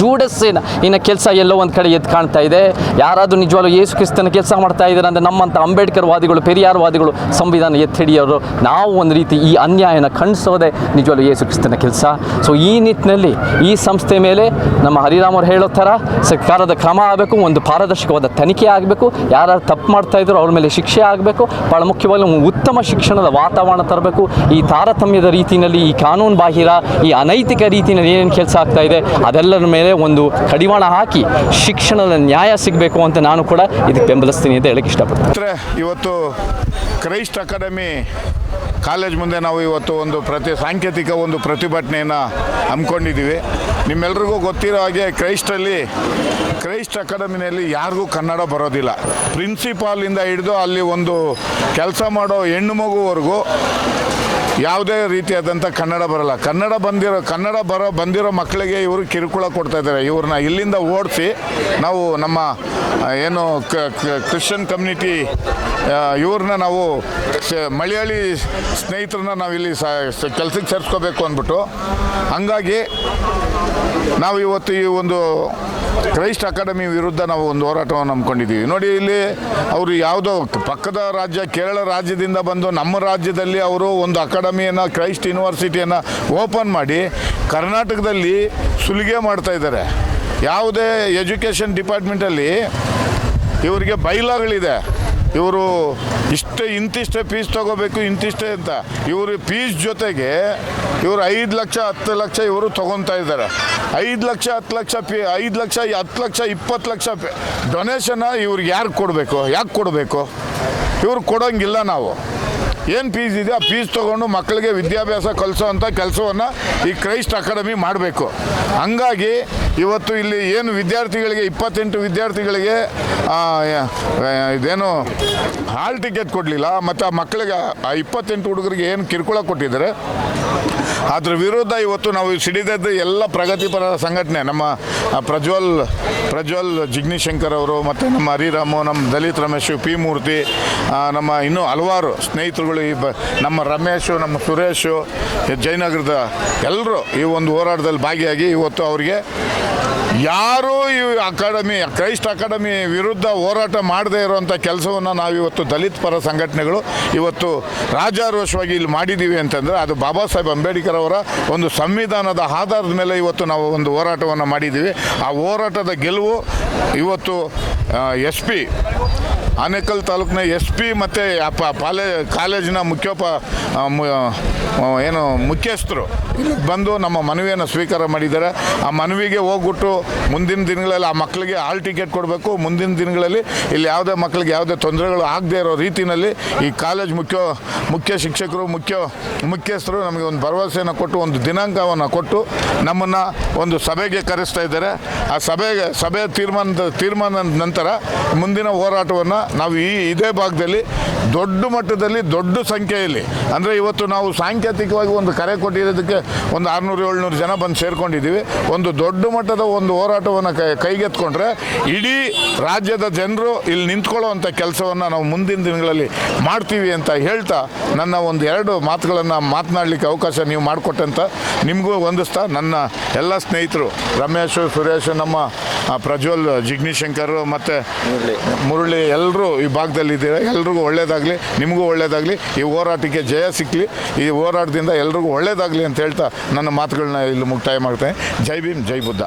ಜೂಡಸ್ ಏನ ಇನ್ನ ಕೆಲಸ ಎಲ್ಲೋ ಒಂದು ಕಡೆ ಎದ್ದು ಕಾಣ್ತಾ ಇದೆ. ಯಾರಾದರೂ ನಿಜವಾಗ್ಲೂ ಯೇಸು ಕ್ರಿಸ್ತನ ಕೆಲಸ ಮಾಡ್ತಾ ಇದ್ದಾರೆ ಅಂದರೆ ನಮ್ಮಂಥ ಅಂಬೇಡ್ಕರ್ ವಾದಿಗಳು, ಪೆರಿಯಾರ್ ವಾದಿಗಳು, ಸಂವಿಧಾನ ಎತ್ತಿ ಹಿಡಿಯೋರು ನಾವು ಒಂದು ರೀತಿ ಈ ಅನ್ಯಾಯನ ಖಂಡಿಸೋದೆ ನಿಜವಾಗ್ಲೂ ಯೇಸು ಕ್ರಿಸ್ತನ ಕೆಲಸ. ಸೊ ಈ ನಿಟ್ಟಿನಲ್ಲಿ, ಈ ಸಂಸ್ಥೆ ಮೇಲೆ ನಮ್ಮ ಹರಿರಾಮ್ ಅವ್ರು ಹೇಳೋ ಥರ ಸರ್ಕಾರದ ಕ್ರಮ ಆಗಬೇಕು, ಒಂದು ಪಾರದರ್ಶಕವಾದ ತನಿಖೆ ಆಗಬೇಕು. ಯಾರು ತಪ್ಪು ಮಾಡ್ತಾ ಇದ್ರು ಅವ್ರ ಮೇಲೆ ಶಿಕ್ಷೆ ಆಗಬೇಕು ಭಾಳ ಮುಖ್ಯವಾಗಿ ಉತ್ತಮ ಶಿಕ್ಷಣದ ವಾತಾವರಣ ತರಬೇಕು. ಈ ತಾರತಮ್ಯದ ರೀತಿಯಲ್ಲಿ, ಈ ಕಾನೂನು ಬಾಹಿರ, ಈ ಅನೈತಿಕ ರೀತಿಯಲ್ಲಿ ಏನೇನು ಕೆಲಸ ಆಗ್ತಾ ಇದೆ, ಅದೆಲ್ಲರ ಮೇಲೆ ಒಂದು ಕಡಿವಾಣ ಹಾಕಿ ಶಿಕ್ಷಣದ ನ್ಯಾಯ ಸಿಗಬೇಕು ಅಂತ ನಾನು ಕೂಡ ಇದಕ್ಕೆ ಬೆಂಬಲಿಸ್ತೀನಿ ಅಂತ ಹೇಳಕ್ಕೆ ಇಷ್ಟಪಡ್ತೀನಿ. ಇವತ್ತು ಕ್ರೈಸ್ಟ್ ಅಕಾಡೆಮಿ ಕಾಲೇಜ್ ಮುಂದೆ ನಾವು ಇವತ್ತು ಒಂದು ಪ್ರತಿ ಸಾಂಕೇತಿಕ ಒಂದು ಪ್ರತಿಭಟನೆಯನ್ನು ಹಮ್ಮಿಕೊಂಡಿದ್ದೀವಿ. ನಿಮ್ಮೆಲ್ರಿಗೂ ಗೊತ್ತಿರೋ ಹಾಗೆ ಕ್ರೈಸ್ಟಲ್ಲಿ ಕ್ರೈಸ್ಟ್ ಅಕಾಡೆಮಿನಲ್ಲಿ ಯಾರಿಗೂ ಕನ್ನಡ ಬರೋದಿಲ್ಲ. ಪ್ರಿನ್ಸಿಪಾಲಿಂದ ಹಿಡಿದು ಅಲ್ಲಿ ಒಂದು ಕೆಲಸ ಮಾಡೋ ಹೆಣ್ಣು ಮಗುವರೆಗೂ ಯಾವುದೇ ರೀತಿಯಾದಂಥ ಕನ್ನಡ ಬರಲ್ಲ. ಕನ್ನಡ ಬಂದಿರೋ ಕನ್ನಡ ಬರೋ ಬಂದಿರೋ ಮಕ್ಕಳಿಗೆ ಇವರು ಕಿರುಕುಳ ಕೊಡ್ತಾ ಇದ್ದಾರೆ. ಇವ್ರನ್ನ ಇಲ್ಲಿಂದ ಓಡಿಸಿ ನಾವು ನಮ್ಮ ಏನು ಕ್ರಿಶ್ಚಿಯನ್ ಕಮ್ಯುನಿಟಿ ಇವ್ರನ್ನ ನಾವು ಮಲಯಾಳಿ ಸ್ನೇಹಿತರನ್ನ ನಾವಿಲ್ಲಿ ಸ, ಕೆಲಸಕ್ಕೆ ಸೇರಿಸ್ಕೋಬೇಕು ಅಂದ್ಬಿಟ್ಟು ಹಂಗಾಗಿ ನಾವು ಇವತ್ತು ಈ ಒಂದು ಕ್ರೈಸ್ಟ್ ಅಕಾಡೆಮಿ ವಿರುದ್ಧ ನಾವು ಒಂದು ಹೋರಾಟವನ್ನು ಹಮ್ಮಿಕೊಂಡಿದ್ದೀವಿ ನೋಡಿ, ಇಲ್ಲಿ ಅವರು ಯಾವುದೋ ಪಕ್ಕದ ರಾಜ್ಯ, ಕೇರಳ ರಾಜ್ಯದಿಂದ ಬಂದು ನಮ್ಮ ರಾಜ್ಯದಲ್ಲಿ ಅವರು ಒಂದು ಅಕಾಡೆಮಿಯನ್ನು, ಕ್ರೈಸ್ಟ್ ಯೂನಿವರ್ಸಿಟಿಯನ್ನು ಓಪನ್ ಮಾಡಿ ಕರ್ನಾಟಕದಲ್ಲಿ ಸುಲಿಗೆ ಮಾಡ್ತಾ ಇದ್ದಾರೆ. ಯಾವುದೇ ಎಜುಕೇಷನ್ ಡಿಪಾರ್ಟ್ಮೆಂಟಲ್ಲಿ ಇವರಿಗೆ ಬೈಲಾಗಳಿದೆ. ಇವರು ಇಷ್ಟೇ ಇಂತಿಷ್ಟೇ ಫೀಸ್ ತಗೋಬೇಕು, ಇಂತಿಷ್ಟೇ ಅಂತ. ಇವರು ಫೀಸ್ ಜೊತೆಗೆ ಇವರು ಐದು ಲಕ್ಷ, ಹತ್ತು ಲಕ್ಷ ಇವರು ತೊಗೊತಾ ಇದ್ದಾರೆ. ಐದು ಲಕ್ಷ, ಹತ್ತು ಲಕ್ಷ ಪೀ ಐದು ಲಕ್ಷ, ಹತ್ತು ಲಕ್ಷ, ಇಪ್ಪತ್ತು ಲಕ್ಷ ಡೊನೇಷನ್ನ ಇವ್ರಿಗೆ ಯಾರು ಕೊಡಬೇಕು? ಯಾಕೆ ಕೊಡಬೇಕು? ಇವ್ರು ಕೊಡೋಂಗಿಲ್ಲ ನಾವು. ಏನು ಫೀಸ್ ಇದೆ ಆ ಫೀಸ್ ತೊಗೊಂಡು ಮಕ್ಕಳಿಗೆ ವಿದ್ಯಾಭ್ಯಾಸ ಕಲಿಸೋವಂಥ ಕೆಲಸವನ್ನು ಈ ಕ್ರೈಸ್ಟ್ ಅಕಾಡೆಮಿ ಮಾಡಬೇಕು. ಹಂಗಾಗಿ ಇವತ್ತು ಇಲ್ಲಿ ಏನು ವಿದ್ಯಾರ್ಥಿಗಳಿಗೆ, ಇಪ್ಪತ್ತೆಂಟು ವಿದ್ಯಾರ್ಥಿಗಳಿಗೆ ಇದೇನು ಹಾಲ್ ಟಿಕೆಟ್ ಕೊಡಲಿಲ್ಲ, ಮತ್ತು ಆ ಮಕ್ಕಳಿಗೆ ಆ ಇಪ್ಪತ್ತೆಂಟು ಹುಡುಗರಿಗೆ ಏನು ಕಿರುಕುಳ ಕೊಟ್ಟಿದ್ದಾರೆ? ಅದ್ರ ವಿರುದ್ಧ ಇವತ್ತು ನಾವು ಸಿಡಿದದ್ದು ಎಲ್ಲ ಪ್ರಗತಿಪರ ಸಂಘಟನೆ. ನಮ್ಮ ಪ್ರಜ್ವಲ್ ಪ್ರಜ್ವಲ್ ಜಿಗ್ನಿಶಂಕರ್ ಅವರು ಮತ್ತು ನಮ್ಮ ಹರಿರಾಮು, ನಮ್ಮ ದಲಿತ್ ರಮೇಶು, ಪಿ ಮೂರ್ತಿ ನಮ್ಮ ಇನ್ನೂ ಹಲವಾರು ಸ್ನೇಹಿತರುಗಳು ಈ ಬ, ನಮ್ಮ ರಮೇಶು, ನಮ್ಮ ಸುರೇಶು ಜಯನಗರದ ಎಲ್ಲರೂ ಈ ಒಂದು ಹೋರಾಟದಲ್ಲಿ ಭಾಗಿಯಾಗಿ ಇವತ್ತು ಅವರಿಗೆ ಯಾರೂ ಈ ಅಕಾಡೆಮಿ, ಕ್ರೈಸ್ಟ್ ಅಕಾಡೆಮಿ ವಿರುದ್ಧ ಹೋರಾಟ ಮಾಡದೇ ಇರುವಂಥ ಕೆಲಸವನ್ನು ನಾವು ಇವತ್ತು ದಲಿತ ಪರ ಸಂಘಟನೆಗಳು ಇವತ್ತು ರಾಜಾರೋಷವಾಗಿ ಇಲ್ಲಿ ಮಾಡಿದ್ದೀವಿ ಅಂತಂದರೆ ಅದು ಬಾಬಾ ಸಾಹೇಬ್ ಅಂಬೇಡ್ಕರ್ ಅವರ ಒಂದು ಸಂವಿಧಾನದ ಆಧಾರದ ಮೇಲೆ ಇವತ್ತು ನಾವು ಒಂದು ಹೋರಾಟವನ್ನು ಮಾಡಿದ್ದೀವಿ. ಆ ಹೋರಾಟದ ಗೆಲುವು ಇವತ್ತು ಎಸ್ ಪಿ ಆನೇಕಲ್ ತಾಲೂಕಿನ ಎಸ್ ಪಿ ಮತ್ತು ಪಾಲೆ, ಕಾಲೇಜಿನ ಮುಖ್ಯೋಪ ಏನು, ಮುಖ್ಯಸ್ಥರು ಬಂದು ನಮ್ಮ ಮನವಿಯನ್ನು ಸ್ವೀಕಾರ ಮಾಡಿದ್ದಾರೆ. ಆ ಮನವಿಗೆ ಹೋಗ್ಬಿಟ್ಟು ಮುಂದಿನ ದಿನಗಳಲ್ಲಿ ಆ ಮಕ್ಕಳಿಗೆ ಹಾಲ್ ಟಿಕೆಟ್ ಕೊಡಬೇಕು. ಮುಂದಿನ ದಿನಗಳಲ್ಲಿ ಇಲ್ಲಿ ಯಾವುದೇ ಮಕ್ಕಳಿಗೆ ಯಾವುದೇ ತೊಂದರೆಗಳು ಆಗದೇ ಇರೋ ರೀತಿಯಲ್ಲಿ ಈ ಕಾಲೇಜ್ ಮುಖ್ಯ ಮುಖ್ಯ ಶಿಕ್ಷಕರು, ಮುಖ್ಯ, ಮುಖ್ಯಸ್ಥರು ನಮಗೆ ಒಂದು ಭರವಸೆಯನ್ನು ಕೊಟ್ಟು, ಒಂದು ದಿನಾಂಕವನ್ನು ಕೊಟ್ಟು ನಮ್ಮನ್ನು ಒಂದು ಸಭೆಗೆ ಕರೆಸ್ತಾ ಇದ್ದಾರೆ. ಆ ಸಭೆಗೆ ಸಭೆ ತೀರ್ಮಾನದ ತೀರ್ಮಾನದ ನಂತರ ಮುಂದಿನ ಹೋರಾಟವನ್ನು ನಾವು ಈ ಇದೇ ಭಾಗದಲ್ಲಿ ದೊಡ್ಡ ಮಟ್ಟದಲ್ಲಿ ದೊಡ್ಡ ಸಂಖ್ಯೆಯಲ್ಲಿ. ಅಂದರೆ ಇವತ್ತು ನಾವು ಸಾಂಕೇತಿಕವಾಗಿ ಒಂದು ಕರೆ ಕೊಟ್ಟಿರೋದಕ್ಕೆ ಒಂದು ಆರುನೂರು, ಏಳ್ನೂರು ಜನ ಬಂದು ಸೇರ್ಕೊಂಡಿದ್ದೀವಿ. ಒಂದು ದೊಡ್ಡ ಮಟ್ಟದ ಒಂದು ಹೋರಾಟವನ್ನು ಕೈ, ಕೈಗೆತ್ಕೊಂಡ್ರೆ ಇಡೀ ರಾಜ್ಯದ ಜನರು ಇಲ್ಲಿ ನಿಂತ್ಕೊಳ್ಳೋವಂಥ ಕೆಲಸವನ್ನು ನಾವು ಮುಂದಿನ ದಿನಗಳಲ್ಲಿ ಮಾಡ್ತೀವಿ ಅಂತ ಹೇಳ್ತಾ ನನ್ನ ಒಂದು ಎರಡು ಮಾತುಗಳನ್ನು ಮಾತನಾಡಲಿಕ್ಕೆ ಅವಕಾಶ ನೀವು ಮಾಡಿಕೊಟ್ಟಂತ ನಿಮಗೂ ಹೊಂದಿಸ್ತಾ ನನ್ನ ಎಲ್ಲ ಸ್ನೇಹಿತರು ರಮೇಶ್, ಸುರೇಶ್, ನಮ್ಮ ಪ್ರಜ್ವಲ್, ಜಿಗ್ನಿಶಂಕರ್ ಮತ್ತು ಮುರಳಿ ಎಲ್ಲರೂ ಈ ಭಾಗದಲ್ಲಿ ಎಲ್ಲರಿಗೂ ಎಲ್ರಿಗೂ ಒಳ್ಳೆಯದಾಗಲಿ ನಿಮಗೂ ಒಳ್ಳೆಯದಾಗಲಿ ಈ ಹೋರಾಟಕ್ಕೆ ಜಯ ಸಿಕ್ಕಲಿ ಈ ಹೋರಾಟದಿಂದ ಎಲ್ರಿಗೂ ಒಳ್ಳೆಯದಾಗಲಿ ಅಂತ ಹೇಳ್ತಾ ನನ್ನ ಮಾತುಗಳನ್ನ ಇಲ್ಲಿ ಮುಕ್ತಾಯ ಮಾಡ್ತೇನೆ. ಜೈ ಭೀಮ್, ಜೈ ಬುದ್ಧ.